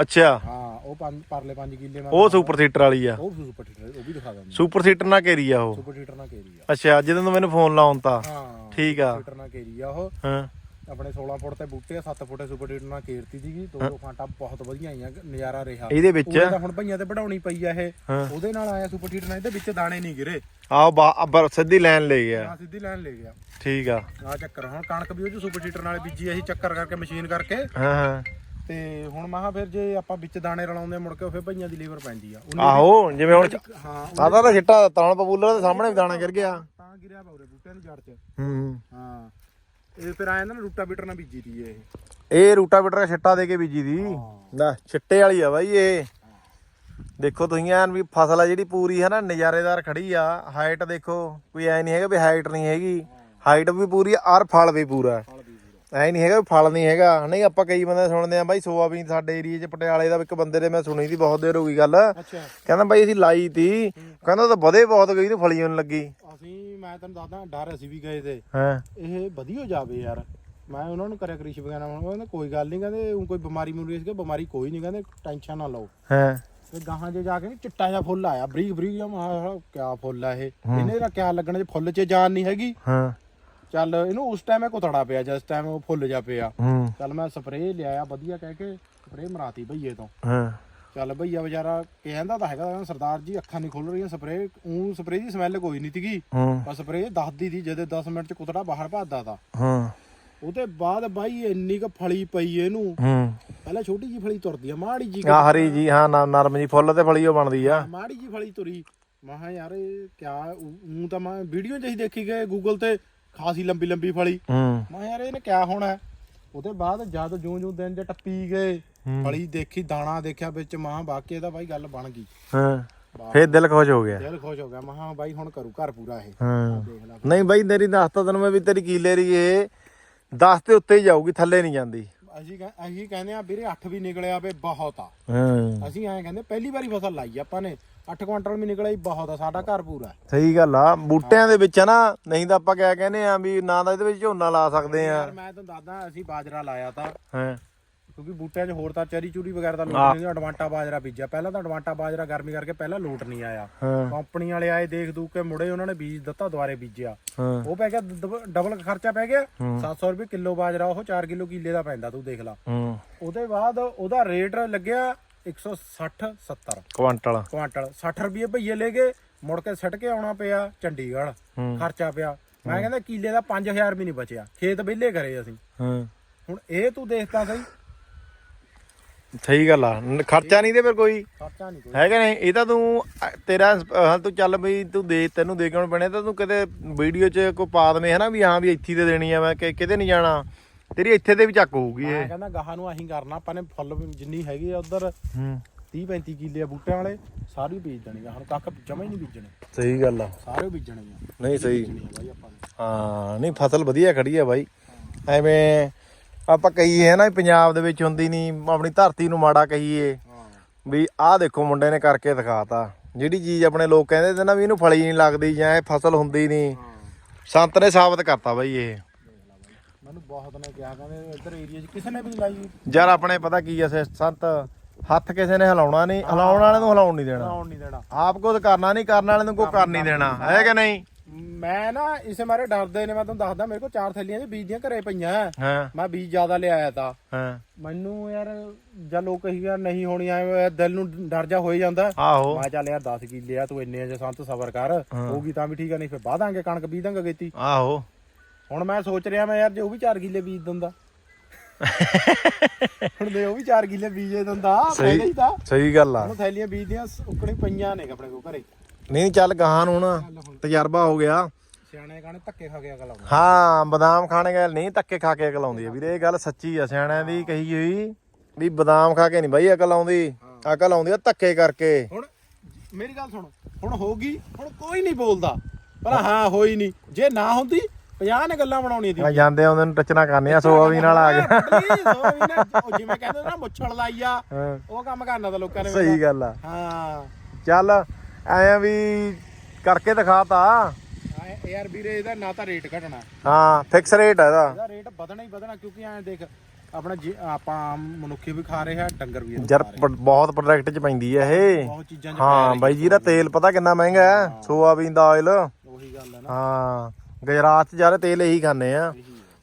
ਅੱਛਾ। ਹਾਂ ਉਹ ਪੰਜ ਪਰਲੇ 5 ਕਿੱਲੇ ਮੈਂ ਉਹ ਸੁਪਰ ਸੀਟਰ ਵਾਲੀ ਆ। ਉਹ ਸੁਪਰ ਟੀਟਰ ਉਹ ਵੀ ਦਿਖਾ ਦਿੰਦਾ। ਸੁਪਰ ਸੀਟਰ ਨਾਲ ਘੇਰੀ ਆ ਉਹ। ਸੁਪਰ ਟੀਟਰ ਨਾਲ ਕੇਰੀ ਆ। ਅੱਛਾ ਜਦੋਂ ਤੂੰ ਮੈਨੂੰ ਫੋਨ ਲਾਉਣ ਤਾਂ। ਹਾਂ ਠੀਕ ਆ। ਟੀਟਰ ਨਾਲ ਕੇਰੀ ਆ ਉਹ। ਹਾਂ। ਆਪਣੇ 16 ਫੁੱਟ ਤੇ ਬੂਟੇ 7 ਫੁੱਟ ਸੁਪਰ ਡੀਟ ਨਾਲ ਕੇਰਤੀ ਸੀਗੀ ਦੋ ਦੋ ਫਾਂਟਾ ਬਹੁਤ ਵਧੀਆ ਆਈਆਂ ਨਜ਼ਾਰਾ ਰਿਹਾ। ਇਹਦੇ ਵਿੱਚ? ਉਹਦੇ ਤਾਂ ਹੁਣ ਭਈਆਂ ਤੇ ਵਢਾਉਣੀ ਪਈ ਆ ਇਹ। ਹਾਂ। ਉਹਦੇ ਨਾਲ ਆਇਆ ਸੁਪਰ ਡੀਟ ਨਾਲ ਇਹਦੇ ਵਿੱਚ ਦਾਣੇ ਨਹੀਂ ਗਿਰੇ। ਆਓ ਬਾ ਸਿੱਧੀ ਲਾਈਨ ਲੈ ਗਿਆ ਆ ਸਿੱਧੀ ਲਾਈਨ ਲੈ ਗਿਆ ਠੀਕ ਆ। ਆ ਚੱਕਰ ਹੁਣ ਕਣਕ ਵੀ ਉਹ ਚ ਸੁਪਰ ਡੀਟਰ ਨਾਲ ਬੀਜੀ ਅਸੀਂ ਚੱਕਰ ਕਰਕੇ ਮਸ਼ੀਨ ਕਰਕੇ। ਹਾਂ ਹਾਂ। ਤੇ ਹੁਣ ਮਹਾ ਫਿਰ ਜੇ ਆਪਾਂ ਵਿੱਚ ਦਾਣੇ ਰਲਾਉਂਦੇ ਮੁੜ ਕੇ ਫਿਰ ਭਈਆਂ ਦੀ ਲੀਵਰ ਪੈਂਦੀ ਆ। ਆਹੋ ਜਿਵੇਂ ਹੁਣ ਹਾਂ ਆਦਾ ਤਾਂ ਛਿੱਟਾ ਤਾਣ ਪਪੂਲਰ ਦੇ ਸਾਹਮਣੇ ਵੀ ਦਾਣਾ ਗਿਰ ਗਿਆ ਤਾਂ ਗਿਰਿਆ ਪੌਰੇ ਬੂਟਿਆਂ ਦੀ ਜੜ 'ਚ। ਹੂੰ। ਹਾਂ। ਇਹ ਫਿਰ ਆਇਆ ਨਾ ਰੂਟਾ ਬੀਟਰ ਨਾਲ ਬੀਜੀ ਦੀ ਇਹ। ਇਹ ਰੂਟਾਵੀਟਰ ਦਾ ਛਿੱਟਾ ਦੇ ਕੇ ਬੀਜੀ ਦੀ। ਲੈ ਛਿੱਟੇ ਵਾਲੀ ਆ ਬਾਈ ਇਹ। ਦੇਖੋ ਤੁਸੀਂ ਐਨ ਵੀ ਫਸਲ ਆ ਜਿਹੜੀ ਪੂਰੀ ਹੈ ਨਾ ਨਜ਼ਾਰੇਦਾਰ ਖੜੀ ਆ। ਹਾਈਟ ਦੇਖੋ ਕੋਈ ਐ ਨਹੀਂ ਹੈਗਾ ਵੀ ਹਾਈਟ ਨਹੀਂ ਹੈਗੀ। ਹਾਈਟ ਵੀ ਪੂਰੀ ਆ ਔਰ ਫਲ ਵੀ ਪੂਰਾ। ਐ ਨਹੀਂ ਹੈਗਾ ਫਲ ਨਹੀਂ ਹੈਗਾ। ਨਹੀਂ ਆਪਾਂ ਕਈ ਬੰਦੇ ਸੁਣਦੇ ਆ ਬਾਈ ਸੋਆਬੀਨ ਸਾਡੇ ਏਰੀਏ 'ਚ ਪਟਿਆਲੇ ਦਾ ਇੱਕ ਬੰਦੇ ਨੇ ਮੈਂ ਸੁਣੀ ਸੀ ਬਹੁਤ ਦੇਰ ਹੋ ਗਈ ਗੱਲ। ਕਹਿੰਦਾ ਬਾਈ ਅਸੀਂ ਲਾਈ ਤੀ। ਕਹਿੰਦਾ ਤਾਂ ਵਧੇ ਬਹੁਤ ਗਈ ਤੇ ਫਲੀ ਹੋਣ ਲੱਗੀ। ਅਸੀਂ ਮੈਂ ਤੈਨੂੰ ਦੱਸਦਾ ਡਰ ਅਸੀਂ ਵੀ ਗਏ ਤੇ। ਹਾਂ। ਇਹ ਵਧੀਆ ਜਾਵੇ ਯਾਰ। ਮੈਂ ਉਹਨਾਂ ਨੂੰ ਕਰਿਆ ਕ੍ਰਿਸ਼ ਵਗੈਰਾ ਹੁਣ ਕਹਿੰਦੇ ਕੋਈ ਗੱਲ ਨਹੀਂ ਕਹਿੰਦੇ ਊਂ ਕੋਈ ਬਿਮਾਰੀ ਮੁਰੀ ਸੀਗਾ ਬਿਮਾਰੀ ਕੋਈ ਨਹੀਂ ਕਹਿੰਦੇ ਟੈਨਸ਼ਨ ਨਾ ਲਓ। ਹਾਂ। ਤੇ ਗਾਹਾਂ ਜੇ ਜਾ ਕੇ ਨਾ ਚਿੱਟਾ ਜਿਹਾ ਫੁੱਲ ਆਇਆ ਬਰੀਕ ਬਰੀਕ ਜਿਹਾ ਮੈਂ ਕਿਆ ਫੁੱਲ ਆ ਇਹ। ਇਹਨੇ ਦਾ ਕਿਆ ਲੱਗਣਾ ਜੇ ਫੁੱਲ 'ਚ ਜਾਨ ਨਹੀਂ ਹੈਗੀ। ਹਾਂ। ਚੱਲ ਇਹਨੂੰ ਉਸ ਟਾਈਮ ਇਹ ਕੋਤੜਾ ਪਿਆ ਜਿਸ ਟਾਈਮ ਉਹ ਫੁੱਲ ਜਾ ਪਿਆ। ਹੂੰ। ਚੱਲ ਮੈਂ ਸਪਰੇਅ ਲਿਆਇਆ ਵਧੀਆ ਕਹਿ ਕੇ ਸਪਰੇਅ ਮਰਾਤੀ ਭਈਏ ਤੋਂ। ਹਾਂ। ਚੱਲ ਭਈਆ ਵਿਚਾਰਾ ਕਹਿੰਦਾ ਤਾਂ ਹੈਗਾ ਕਹਿੰਦਾ ਸਰਦਾਰ ਜੀ ਅੱਖਾਂ ਨਹੀਂ ਖੁੱਲ ਰਹੀਆਂ ਸਪਰੇਅ ਉਹ ਸਪਰੇਅ ਦੀ ਸਮੈਲ ਕੋਈ ਨਹੀਂ ਹੂੰ। ਪਰ ਸਪਰੇਅ ਦੱਸਦੀ ਸੀ ਜਦੇ 10 ਮਿੰਟ ਚ ਕੁਤੜਾ ਬਾਹਰ ਭੱਜਦਾ ਤਾ। ਹਾਂ। ਉਹਦੇ ਬਾਅਦ ਬਾਈ ਇੰਨੀ ਕੁ ਫਲੀ ਪਈ ਇਹਨੂੰ। ਹੂੰ। ਪਹਿਲਾਂ ਛੋਟੀ ਜੀ ਫਲੀ ਤੁਰਦੀ ਆ ਮਾੜੀ ਜੀ ਆ ਹਰੀ ਜੀ ਹਾਂ ਨਾ ਨਰਮ ਜੀ ਫੁੱਲ ਤੇ ਫਲੀ ਉਹ ਬਣਦੀ ਆ। ਮਾੜੀ ਜੀ ਫਲੀ ਤੁਰੀ। ਮੈਂ ਕਿਹਾ ਯਾਰ ਇਹ ਕਿਆ ਉਹ ਤਾਂ ਮੈਂ ਵੀਡੀਓ 'ਚ ਹੀ ਦੇਖੀ ਗਏ ਗੂਗਲ ਤੇ। ਖਾਸੀ ਲੰਬੀ ਲੰਬੀ ਫਲੀ। ਹੂੰ। ਮੈਂ ਯਾਰ ਇਹਨੇ ਕਿਆ ਹੋਣਾ? ਹੈ? ਉਹਦੇ ਬਾਅਦ ਜਦ ਜੂੰ ਜੂੰ ਦਿਨ ਜੇ ਟੱਪੀ ਗਏ ਫਲੀ ਦੇਖੀ ਦਾਣਾ ਦੇਖਿਆ ਵਿੱਚ ਮਾਂ ਬਾਕੀ ਇਹਦਾ ਬਾਈ ਗੱਲ ਬਣ ਗਈ। ਹਾਂ। ਫੇਰ ਦਿਲ ਖੁਸ਼ ਹੋ ਗਿਆ। ਦਿਲ ਖੁਸ਼ ਹੋ ਗਿਆ। ਮੈਂ ਕਿਹਾ ਬਾਈ ਹੁਣ ਕਰੂ ਘਰ ਪੂਰਾ ਇਹ। ਹਾਂ। ਦੇਖ ਲੈ ਨਹੀਂ ਬਾਈ ਤੇਰੀ ਦੱਸਤਾ ਤੈਨੂੰ ਮੈਂ ਵੀ ਤੇਰੀ ਕੀਲੇ ਰਹੀ ਇਹ 10 ਤੇ ਉੱਤੇ ਹੀ ਜਾਊਗੀ ਥੱਲੇ ਨਹੀਂ ਜਾਂਦੀ। ਅਸੀਂ ਕਹਿ- ਅਸੀਂ ਕਹਿੰਦੇ ਆ ਵੀਰੇ 8 ਵੀ ਨਿਕਲਿਆ ਵੇ ਬਹੁਤ ਆ। ਹਾਂ। ਅਸੀਂ ਐਂ ਕਹਿੰਦੇ ਪਹਿਲੀ ਵਾਰੀ ਫਸਲ ਲਾਈ ਆਪਾਂ ਨੇ। 8 ਕੁਇੰਟਲ ਵੀ ਨਿਕਲਿਆ ਹੀ ਬਹੁਤ ਆ ਸਾਡਾ ਘਰ ਪੂਰਾ। ਸਹੀ ਗੱਲ ਆ ਬੂਟਿਆਂ ਦੇ ਵਿੱਚ ਆ ਨਾ ਨਹੀਂ ਤਾਂ ਆਪਾਂ ਕਿਆ ਕਹਿੰਦੇ ਆ ਵੀ ਨਾ ਤਾਂ ਇਹਦੇ ਵਿੱਚ ਝੋਨਾ ਲਾ ਸਕਦੇ ਆ। ਯਾਰ ਮੈਂ ਤੁਹਾਨੂੰ ਦੱਸਦਾ ਅਸੀਂ ਬਾਜਰਾ ਲਾਇਆ ਤਾਂ। ਹਾਂ। ਕਿਉਂਕਿ ਬੂਟਿਆਂ 'ਚ ਹੋਰ ਤਾਂ ਚੈਰੀ ਚੂਰੀ ਵਗੈਰਾ ਦਾ ਲੋਟ ਨਹੀਂ ਅਡਵਾਂਟਾ ਬਾਜਰਾ ਬੀਜਿਆ। ਪਹਿਲਾਂ ਤਾਂ ਅਡਵਾਂਟਾ ਬਾਜਰਾ ਗਰਮੀ ਕਰਕੇ ਪਹਿਲਾਂ ਲੋਟ ਨਹੀਂ ਆਇਆ। ਕੰਪਨੀ ਵਾਲੇ ਆਏ ਦੇਖ ਦੂ ਕੇ ਮੁੜੇ ਉਹਨਾਂ ਨੇ ਬੀਜ ਦਿੱਤਾ ਦੁਬਾਰੇ ਬੀਜਿਆ। ਉਹ ਪੈ ਗਿਆ ਡਬਲ ਖਰਚਾ ਪੈ ਗਿਆ। 700 ਰੁਪਏ ਕਿਲੋ ਬਾਜਰਾ ਉਹ 4 ਕਿਲੋ ਕੀਲੇ ਦਾ ਪੈਂਦਾ ਤੂੰ ਦੇਖ ਲਾ। ਉਹਦੇ ਬਾਅਦ ਉਹਦਾ ਰੇਟ ਲੱਗਿਆ 160 70 ਕੁਆਂਟਲ। ਕੁਆਂਟਲ। 60 ਰੁਪਏ ਭਈਏ ਲੈ ਗਏ ਮੁੜ ਕੇ ਸੱਟ ਕੇ ਆਉਣਾ ਪਿਆ ਚੰਡੀਗੜ੍ਹ। ਖਰਚਾ ਪਿਆ। ਮੈਂ ਕਹਿੰਦਾ ਕੀਲੇ ਦਾ 5000 ਵੀ ਨਹੀਂ ਬਚਿਆ। ਖੇਤ ਵਿਹਲੇ ਕਰੇ ਅਸੀਂ। ਹਾਂ। ਹੁਣ ਇਹ ਤੂੰ ਦੇਖਤਾ ਸਹੀ। ਸਹੀ ਗੱਲ ਆ। ਖਰਚਾ ਨਹੀਂ ਤੇ ਫਿਰ ਕੋਈ। ਖਰਚਾ ਨਹੀਂ ਕੋਈ। ਹੈਗਾ ਨਹੀਂ? ਇਹ ਤਾਂ ਤੂੰ ਤੇਰਾ ਹਾਲ ਤੂੰ ਚੱਲ ਬਈ ਤੂੰ ਦੇ ਤੈਨੂੰ ਦੇ ਕੇ ਹੁਣ ਬਣੇ ਤਾਂ ਤੂੰ ਕਿਤੇ ਵੀਡੀਓ 'ਚ ਕੋਈ ਪਾ ਦਵੇਂ ਹਨਾ ਵੀ ਹਾਂ ਵੀ ਇੱਥੇ ਤੇ ਦੇਣੀ ਆ ਮੈਂ ਕਿ ਕਿਤੇ ਨਹੀਂ ਜਾਣਾ। ਤੇਰੀ ਇੱਥੇ ਤੇ ਵੀ ਚੱਕ ਹੋਊਗੀ ਮੈਂ ਇਹ। ਕਹਿੰਦਾ ਗਾਹਾਂ ਨੂੰ ਅਸੀਂ ਕਰਨਾ ਆਪਾਂ ਨੇ ਫੁੱਲ ਵੀ ਜਿੰਨੀ ਹੈਗੀ ਆ ਉਧਰ ਹੂੰ। 30 35 ਕਿੱਲੇ ਆ ਬੂਟਿਆਂ ਵਾਲੇ ਸਾਰੇ ਬੀਜ ਦੇਣੇ ਹੁਣ ਕੱਖ ਜਮਾ ਹੀ ਨਹੀਂ ਬੀਜਣੇ। ਸਹੀ ਗੱਲ ਆ। ਸਾਰੇ ਬੀਜਣੇ ਆ। ਨਹੀਂ ਸਹੀ। ਬੀਜਣੇ ਆ ਬਾਈ ਆਪਾਂ ਨੇ। ਹਾਂ ਨਹੀਂ ਫਸਲ ਵਧੀਆ ਖੜੀ ਆ ਬਾਈ। ਐਵੇਂ ਆਪਾਂ ਕਹੀਏ ਹੈ ਨਾ ਵੀ ਪੰਜਾਬ ਦੇ ਵਿੱਚ ਹੁੰਦੀ ਨਹੀਂ ਆਪਣੀ ਧਰਤੀ ਨੂੰ ਮਾੜਾ ਕਹੀਏ। ਹਾਂ। ਵੀ ਆਹ ਦੇਖੋ ਮੁੰਡੇ ਨੇ ਕਰਕੇ ਦਿਖਾਤਾ। ਜਿਹੜੀ ਚੀਜ਼ ਆਪਣੇ ਲੋਕ ਕਹਿੰਦੇ ਤੇ ਨਾ ਵੀ ਇਹਨੂੰ ਫਲੀ ਨਹੀਂ ਲੱਗਦੀ ਜਾਂ ਇਹ ਫਸਲ ਹੁੰਦੀ ਨਹੀਂ। ਸੰਤ ਨੇ ਸਾਬਤ ਕਰਤਾ ਬਾਈ ਇਹ। ਮੈਨੂੰ ਬਹੁਤ ਨੇ ਕਿਹਾ ਕਹਿੰਦੇ ਇੱਧਰ ਏਰੀਆ 'ਚ ਕਿਸੇ ਨੇ ਵੀ ਨੀ ਲਾਈ। ਯਾਰ ਆਪਣੇ ਪਤਾ ਕੀ ਐ ਸੇ- ਸੰਤ ਹੱਥ ਕਿਸੇ ਨੇ ਹਿਲਾਉਣਾ ਨਹੀਂ ਹਿਲਾਉਣ ਵਾਲੇ ਨੂੰ ਹਿਲਾਉਣ ਨਹੀਂ ਦੇਣਾ। ਲਾਉਣ ਨਹੀਂ ਦੇਣਾ। ਆਪ ਕੁਝ ਕਰਨਾ ਨਹੀਂ ਕਰਨ ਵਾਲੇ ਨੂੰ ਕੋਈ ਕਰ ਨਹੀਂ ਦੇਣਾ ਹੈ ਕਿ ਨਹੀਂ? ਮੈਂ ਨਾ ਇਸੇ ਮਾਰੇ ਡਰਦੇ ਨੇ ਮੈਂ ਤੁਹਾਨੂੰ ਦੱਸਦਾ ਮੇਰੇ ਕੋਲ ਚਾਰ ਥੈਲੀਆਂ 'ਚ ਬੀਜ ਦੀਆਂ ਘਰੇ ਪਈਆਂ। ਹਾਂ। ਮੈਂ ਬੀਜ ਜ਼ਿਆਦਾ ਲਿਆਇਆ ਤਾਂ। ਹਾਂ। ਮੈਨੂੰ ਯਾਰ ਜਦ ਲੋਕ ਕਹੀ ਯਾਰ ਨਹੀਂ ਹੋਣੀ ਐ ਦਿਲ ਨੂੰ ਡਰ ਜਾ ਹੋਈ ਜਾਂਦਾ। ਆਹੋ। ਮੈਂ ਚੱਲ ਯਾਰ 10 ਕਿੱਲੇ ਆ ਤੂੰ ਇੰਨੇ ਜੇ ਸੰਤ ਸਬਰ ਕਰ ਹੋਊਗੀ ਤਾਂ ਵੀ ਠੀਕ ਆ ਨਹੀਂ ਫਿਰ ਬਾਦਾਂਗੇ ਕਣਕ ਬੀਜ ਦਾਂਗੇ ਗੇਤੀ ਆਹੋ। ਹੁਣ ਮੈਂ ਸੋਚ ਰਿਹਾ ਮੈਂ ਯਾਰ ਜੇ ਉਹ ਵੀ 4 ਕਿੱਲੇ ਬੀਜ ਦਿੰਦਾ। ਹੁਣ ਦੇ ਉਹ ਵੀ 4 ਕਿੱਲੇ ਬੀਜੇ ਦਿੰਦਾ ਪਹਿਲੇ ਹੀ ਤਾਂ। ਸਹੀ ਗੱਲ ਆ। ਹੁਣ ਥੈਲੀਆਂ ਬੀਜਦੀਆਂ ਉਕਣੀ ਪਈਆਂ ਨੇ ਆਪਣੇ ਕੋਲ ਘਰੇ। ਨਹੀਂ ਚੱਲ ਗਾਹਾਂ ਨੂੰ ਨਾ ਤਜਰਬਾ ਹੋ ਗਿਆ। ਸਿਆਣੇ ਕਾਣੇ ਧੱਕੇ ਖਾ ਕੇ ਅਗਲ ਆਉਂਦਾ। ਹਾਂ ਬਦਾਮ ਖਾਣੇ ਗਏ ਨਹੀਂ ਧੱਕੇ ਖਾ ਕੇ ਅਕਲ ਆਉਂਦੀ ਵੀਰੇ ਇਹ ਗੱਲ ਸੱਚੀ ਆ ਸਿਆਣਿਆਂ ਦੀ ਕਹੀ ਹੋਈ ਵੀ ਬਦਾਮ ਖਾ ਕੇ ਨਹੀਂ ਬਾਈ ਅਕਲ ਆਉਂਦੀ। ਅਕਲ ਆਉਂਦੀ ਆ ਧੱਕੇ ਕਰਕੇ। ਹੁਣ ਮੇਰੀ ਗੱਲ ਸੁਣ ਹੁਣ ਹੋਗੀ ਹੁਣ ਕੋਈ ਨਹੀਂ ਬੋਲਦਾ। ਪਰ ਹਾਂ ਹੋਈ ਨਹੀਂ। ਜੇ ਨਾ ਹੁੰਦੀ 50 ਨੇ ਗੱਲਾਂ ਬਣਾਉਣੀਆਂ ਦੀ ਆ ਜਾਂਦੇ ਆਉਂਦੇ ਨੂੰ ਟੱਚਣਾ ਕਰਨੇ ਆ ਸੋਆਬੀਨ ਨਾਲ ਆ ਗਿਆ ਜਿਵੇਂ ਕਹਿੰਦੇ ਨਾ ਮੁੱਛੜ ਲਾਈ ਆ ਹਾਂ, ਉਹ ਕੰਮ ਕਰਨਾ ਤਾਂ ਲੋਕਾਂ ਨੇ ਸਹੀ ਗੱਲ ਆ। ਹਾਂ। ਚੱਲ ਐਂ ਵੀ ਕਰਕੇ ਦਿਖਾਤਾ। ਐ ਯਾਰ ਵੀਰੇ ਇਹਦਾ ਨਾ ਤਾਂ ਰੇਟ ਘਟਣਾ। ਹਾਂ ਫਿਕਸ ਰੇਟ ਆ ਇਹਦਾ। ਇਹਦਾ ਰੇਟ ਵਧਣਾ ਹੀ ਵਧਣਾ ਕਿਉਂਕਿ ਐ ਦੇਖ ਆਪਣਾ ਜੀ- ਆਪਾਂ ਮਨੁੱਖੀ ਵੀ ਖਾ ਰਹੇ ਆ ਡੰਗਰ ਵੀ ਇਹਨੂੰ ਯਾਰ ਖਾ ਰਹੇ ਪ- ਬਹੁਤ ਪ੍ਰੋਡਕਟ ਚ ਪੈਂਦੀ ਆ ਇਹ। ਬਹੁਤ ਚੀਜ਼ਾਂ ਚ ਹਾਂ ਬਾਈ ਜੀ ਦਾ ਤੇਲ ਪਤਾ ਕਿੰਨਾ ਮਹਿੰਗਾ ਹੈ? ਸੋਆਬੀਨ ਦਾ ਆਇਲ ਉਹੀ ਗੱਲ ਹੈ ਨਾ। ਹਾਂ। ਗੁਜਰਾਤ ਚ ਯਾਰ ਤੇਲ ਇਹੀ ਖਾਂਦੇ ਆ।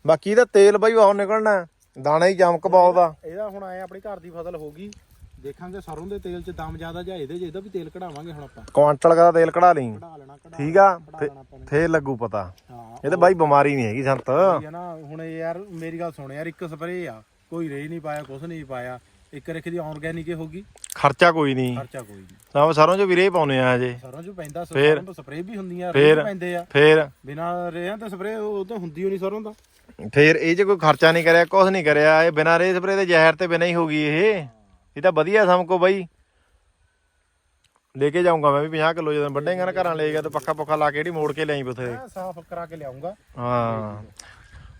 ਬਾਕੀ ਇਹਦਾ ਤੇਲ ਬਾਈ ਬਹੁਤ ਨਿਕਲਣਾ। ਦਾਣਾ ਹੀ ਚਮਕ ਬਹੁਤ ਆ ਇਹਦਾ ਹੁਣ ਆਏ ਆਪਣੀ ਘਰ ਦੀ ਫਸਲ ਹੋ ਗਈ। ਦੇਖਾਂਗੇ ਸਰੋਂ ਦੇ ਤੇਲ 'ਚ ਦਮ ਜ਼ਿਆਦਾ ਜਾਂ ਇਹਦੇ 'ਚ ਇਹਦਾ ਵੀ ਤੇਲ ਕਢਾਵਾਂਗੇ ਹੁਣ ਆਪਾਂ। ਕੁਆਂਟਲ ਦਾ ਤੇਲ ਕਢਾ ਲਈ। ਕਢਾ ਲੈਣਾ ਕਢਾ ਠੀਕ ਆ? ਕਢਾ ਫੇ- ਲੈਣਾ ਆਪਾਂ ਨੇ। ਫੇਰ ਲੱਗੂ ਪਤਾ। ਹਾਂ ਇਹ ਤਾਂ ਬਾਈ ਬਿਮਾਰੀ ਨਹੀਂ ਹੈਗੀ ਸੰਤ। ਇਹ ਨਾ ਹੁਣ ਇਹ ਯਾਰ ਮੇਰੀ ਗੱਲ ਸੁਣ ਯਾਰ ਇੱਕ ਸਪਰੇ ਆ। ਕੋਈ ਰੇ ਨਹੀਂ ਪਾਇਆ ਕੁਛ ਨਹੀਂ ਪਾਇਆ। ਇੱਕ ਰਖ ਦੀ ਆਰਗੈਨਿਕ ਹੀ ਹੋਗੀ ਖਰਚਾ ਕੋਈ ਨਹੀਂ। ਖਰਚਾ ਕੋਈ ਨਹੀਂ। ਤਾਂ ਸਰੋਂ ਚ ਵੀਰੇ ਪਾਉਨੇ ਆ ਅਜੇ ਸਰੋਂ 'ਚ ਪੈਂਦਾ? ਸਰੋਂ ਤੋਂ ਸਪਰੇ ਵੀ ਹੁੰਦੀਆਂ ਫੇਰ? ਰੇ ਪੈਂਦੇ ਆ। ਫੇਰ। ਬਿਨਾ ਰੇਹਾਂ ਤੇ ਸਪਰੇ ਉਹ ਤਾਂ ਹੁੰਦੀ ਓ ਨਹੀਂ ਸਰੋਂ ਦਾ ਫੇਰ ਇਹ ਚ ਕੋਈ ਖਰਚਾ ਨਹੀਂ ਕਰਿਆ ਕੁਝ ਨਹੀਂ ਕਰਿਆ ਇਹ ਬਿਨਾਂ ਰੇ ਸਪਰੇ ਦੇ ਜ਼ਹਿਰ ਤੇ ਬਿਨਾਂ ਹੀ ਹੋ ਗਈ ਇਹ। ਇਹ ਤਾਂ ਵਧੀਆ ਸਮਕੋ ਬਾਈ। ਲੈ ਕੇ ਜਾਊਂਗਾ ਮੈਂ ਵੀ 50 ਕਿਲੋ ਜਦੋਂ ਵੱਡੇਗਾ ਨਾ ਘਰਾਂ ਲੈ ਗਿਆ ਤੇ ਪੱਖਾ ਪੁੱਖਾ ਲਾ ਕੇ ਜਿਹੜੀ ਮੋੜ ਕੇ ਲਿਆਈ ਬਥੇ ਸਾਫ਼ ਕਰਾ ਕੇ ਲਿਆਉਂਗਾ ਹਾਂ।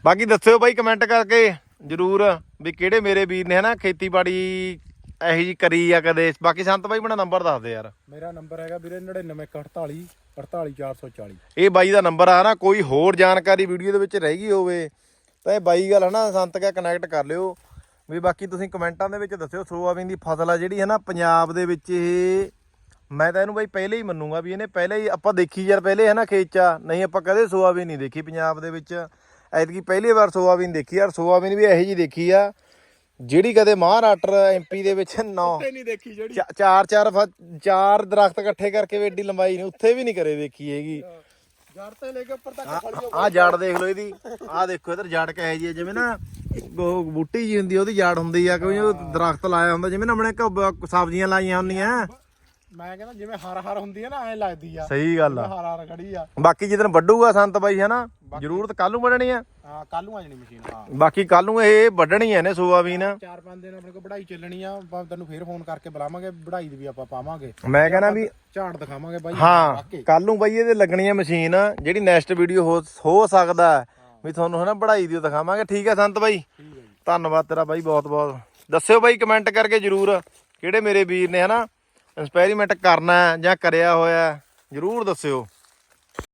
ਬਾਕੀ ਦੱਸਿਓ ਬਾਈ ਕਮੈਂਟ ਕਰਕੇ। ਜਰੂਰ ਵੀ ਕਿਹੜੇ ਮੇਰੇ ਵੀਰ ਨੇ ਹਨਾ ਖੇਤੀਬਾੜੀ ਇਹੋ ਜੀ ਕਰੀ ਆ ਕਦੇ। ਬਾਕੀ ਸੰਤ ਬਾਈ ਬਣਾ ਨੰਬਰ ਦੱਸ ਦੇ ਯਾਰ। ਮੇਰਾ ਨੰਬਰ ਹੈਗਾ ਵੀਰੇ 9948 48440 ਇਹ ਬਾਈ ਦਾ ਨੰਬਰ ਆ ਨਾ ਕੋਈ ਹੋਰ ਜਾਣਕਾਰੀ ਵੀਡੀਓ ਦੇ ਵਿੱਚ ਰਹਿ ਗਈ ਹੋਵੇ ਤਾਂ ਇਹ ਬਾਈ ਗੱਲ ਹਨਾ ਸੰਤ ਕਾ ਕਨੈਕਟ ਕਰ ਲਿਓ। ਵੀ ਬਾਕੀ ਤੁਸੀਂ ਕਮੈਂਟਾਂ ਦੇ ਵਿੱਚ ਦੱਸਿਓ ਸੋਆਬੀਨ ਦੀ ਫਸਲ ਆ ਜਿਹੜੀ ਹੈ ਨਾ ਪੰਜਾਬ ਦੇ ਵਿੱਚ ਇਹ ਮੈਂ ਤਾਂ ਇਹਨੂੰ ਬਾਈ ਪਹਿਲੇ ਹੀ ਮੰਨੂਗਾ ਵੀ ਇਹਨੇ ਪਹਿਲੇ ਹੀ ਆਪਾਂ ਦੇਖੀ ਯਾਰ ਪਹਿਲੇ ਹੈ ਨਾ ਖੇਤ 'ਚ ਆ। ਨਹੀਂ ਆਪਾਂ ਕਦੇ ਸੋਆਬੀਨ ਨਹੀਂ ਦੇਖੀ ਪੰਜਾਬ ਦੇ ਵਿੱਚ। ਐਤਕੀ ਪਹਿਲੀ ਵਾਰ ਸੋਆਬੀਨ ਦੇਖੀ ਯਾਰ ਸੋਆਬੀਨ ਵੀ ਇਹੋ ਜੀ ਦੇਖੀ ਆ ਜਿਹੜੀ ਕਦੇ ਮਹਾਰਾਸ਼ਟਰ ਐਮਪੀ ਦੇ ਵਿੱਚ ਨੌ ਨਹੀਂ ਦੇਖੀ ਜਿਹੜੀ। ਚਾ- ਚਾਰ ਚਾਰ ਚਾਰ ਦਰਖਤ ਇਕੱਠੇ ਕਰਕੇ ਵੀ ਏਡੀ ਲੰਬਾਈ ਨਹੀਂ ਉੱਥੇ ਵੀ ਨਹੀਂ ਕਰੇ ਦੇਖੀ ਹੈਗੀ। ਜੜ ਤੇ ਲੈ ਕੇ ਉੱਪਰ ਤੱਕ ਫੜੀ ਆ ਜੜ ਦੇਖ ਲਓ ਇਹਦੀ ਆ ਦੇਖੋ ਇਧਰ ਜੜ ਕਹੇ ਜੀ ਜਿਵੇਂ ਨਾ ਉਹ ਬੂਟੀ ਜੀ ਹੁੰਦੀ ਉਹਦੀ ਜੜ ਹੁੰਦੀ ਆ ਕੋਈ ਉਹ ਦਰਖਤ ਲਾਇਆ ਹੁੰਦਾ ਜਿਵੇਂ ਨਾ ਆਪਣੇ ਸਬਜ਼ੀਆਂ ਲਾਈਆਂ ਹੁੰਦੀਆਂ। ਮੈਂ ਕਹਿੰਦਾ ਜਿਵੇਂ ਹਰ ਹਰ ਹੁੰਦੀ ਹੈ ਨਾ ਐ ਲੱਗਦੀ ਆ। ਸਹੀ ਗੱਲ ਆ। ਹਰ ਹਰ ਖੜੀ ਆ। ਬਾਕੀ ਜਿੱਦਣ ਵੱਡੂਗਾ ਸੰਤ ਬਾਈ ਹਨਾ? ਜ਼ਰੂਰਤ ਕੱਲ ਨੂੰ ਵੱਢਣੀ ਆ। ਹਾਂ ਕੱਲ ਨੂੰ ਆ ਜਾਣੀ ਮਸ਼ੀਨ ਹਾਂ। ਬਾਕੀ ਕੱਲ ਨੂੰ ਇਹ ਵੱਢਣੀ ਆ ਨੇ ਸੋਆਬੀਨ। ਚਾਰ ਪੰਜ ਦਿਨ ਆਪਣੇ ਕੋਲ ਵਢਾਈ ਚੱਲਣੀ ਆ ਆਪਾਂ ਤੈਨੂੰ ਫੇਰ ਫੋਨ ਕਰਕੇ ਬੁਲਾਵਾਂਗੇ ਵਢਾਈ ਦੀ ਵੀ ਆਪਾਂ ਪਾਵਾਂਗੇ। ਮੈਂ ਕਹਿੰਦਾ ਵੀ ਝਾੜ ਦਿਖਾਵਾਂਗੇ ਬਾਈ। ਹਾਂ। ਕੱਲ ਨੂੰ ਬਾਈ ਇਹਦੇ ਲੱਗਣੀ ਆ ਮਸ਼ੀਨ ਜਿਹੜੀ ਨੈਕਸਟ ਵੀਡੀਓ ਹੋ ਸਕਦਾ ਵੀ ਤੁਹਾਨੂੰ ਹਨਾ ਪੜ੍ਹਾਈ ਦੀ ਦਿਖਾਵਾਂਗੇ। ਠੀਕ ਹੈ ਸੰਤ ਬਾਈ? ਠੀਕ ਹੈ ਜੀ। ਧੰਨਵਾਦ ਤੇਰਾ ਬਾਈ ਬਹੁਤ ਬਹੁਤ ਦੱਸਿਓ ਬਾਈ ਕਮੈਂਟ ਕਰਕੇ ਜਰੂਰ ਕਿਹੜੇ ਮੇਰੇ ਵੀਰ ਨੇ ਹਨਾ ਐਕਸਪੈਰੀਮੈਂਟ ਕਰਨਾ ਜਾਂ ਕਰਿਆ ਹੋਇਆ ਜਰੂਰ ਦੱਸਿਓ।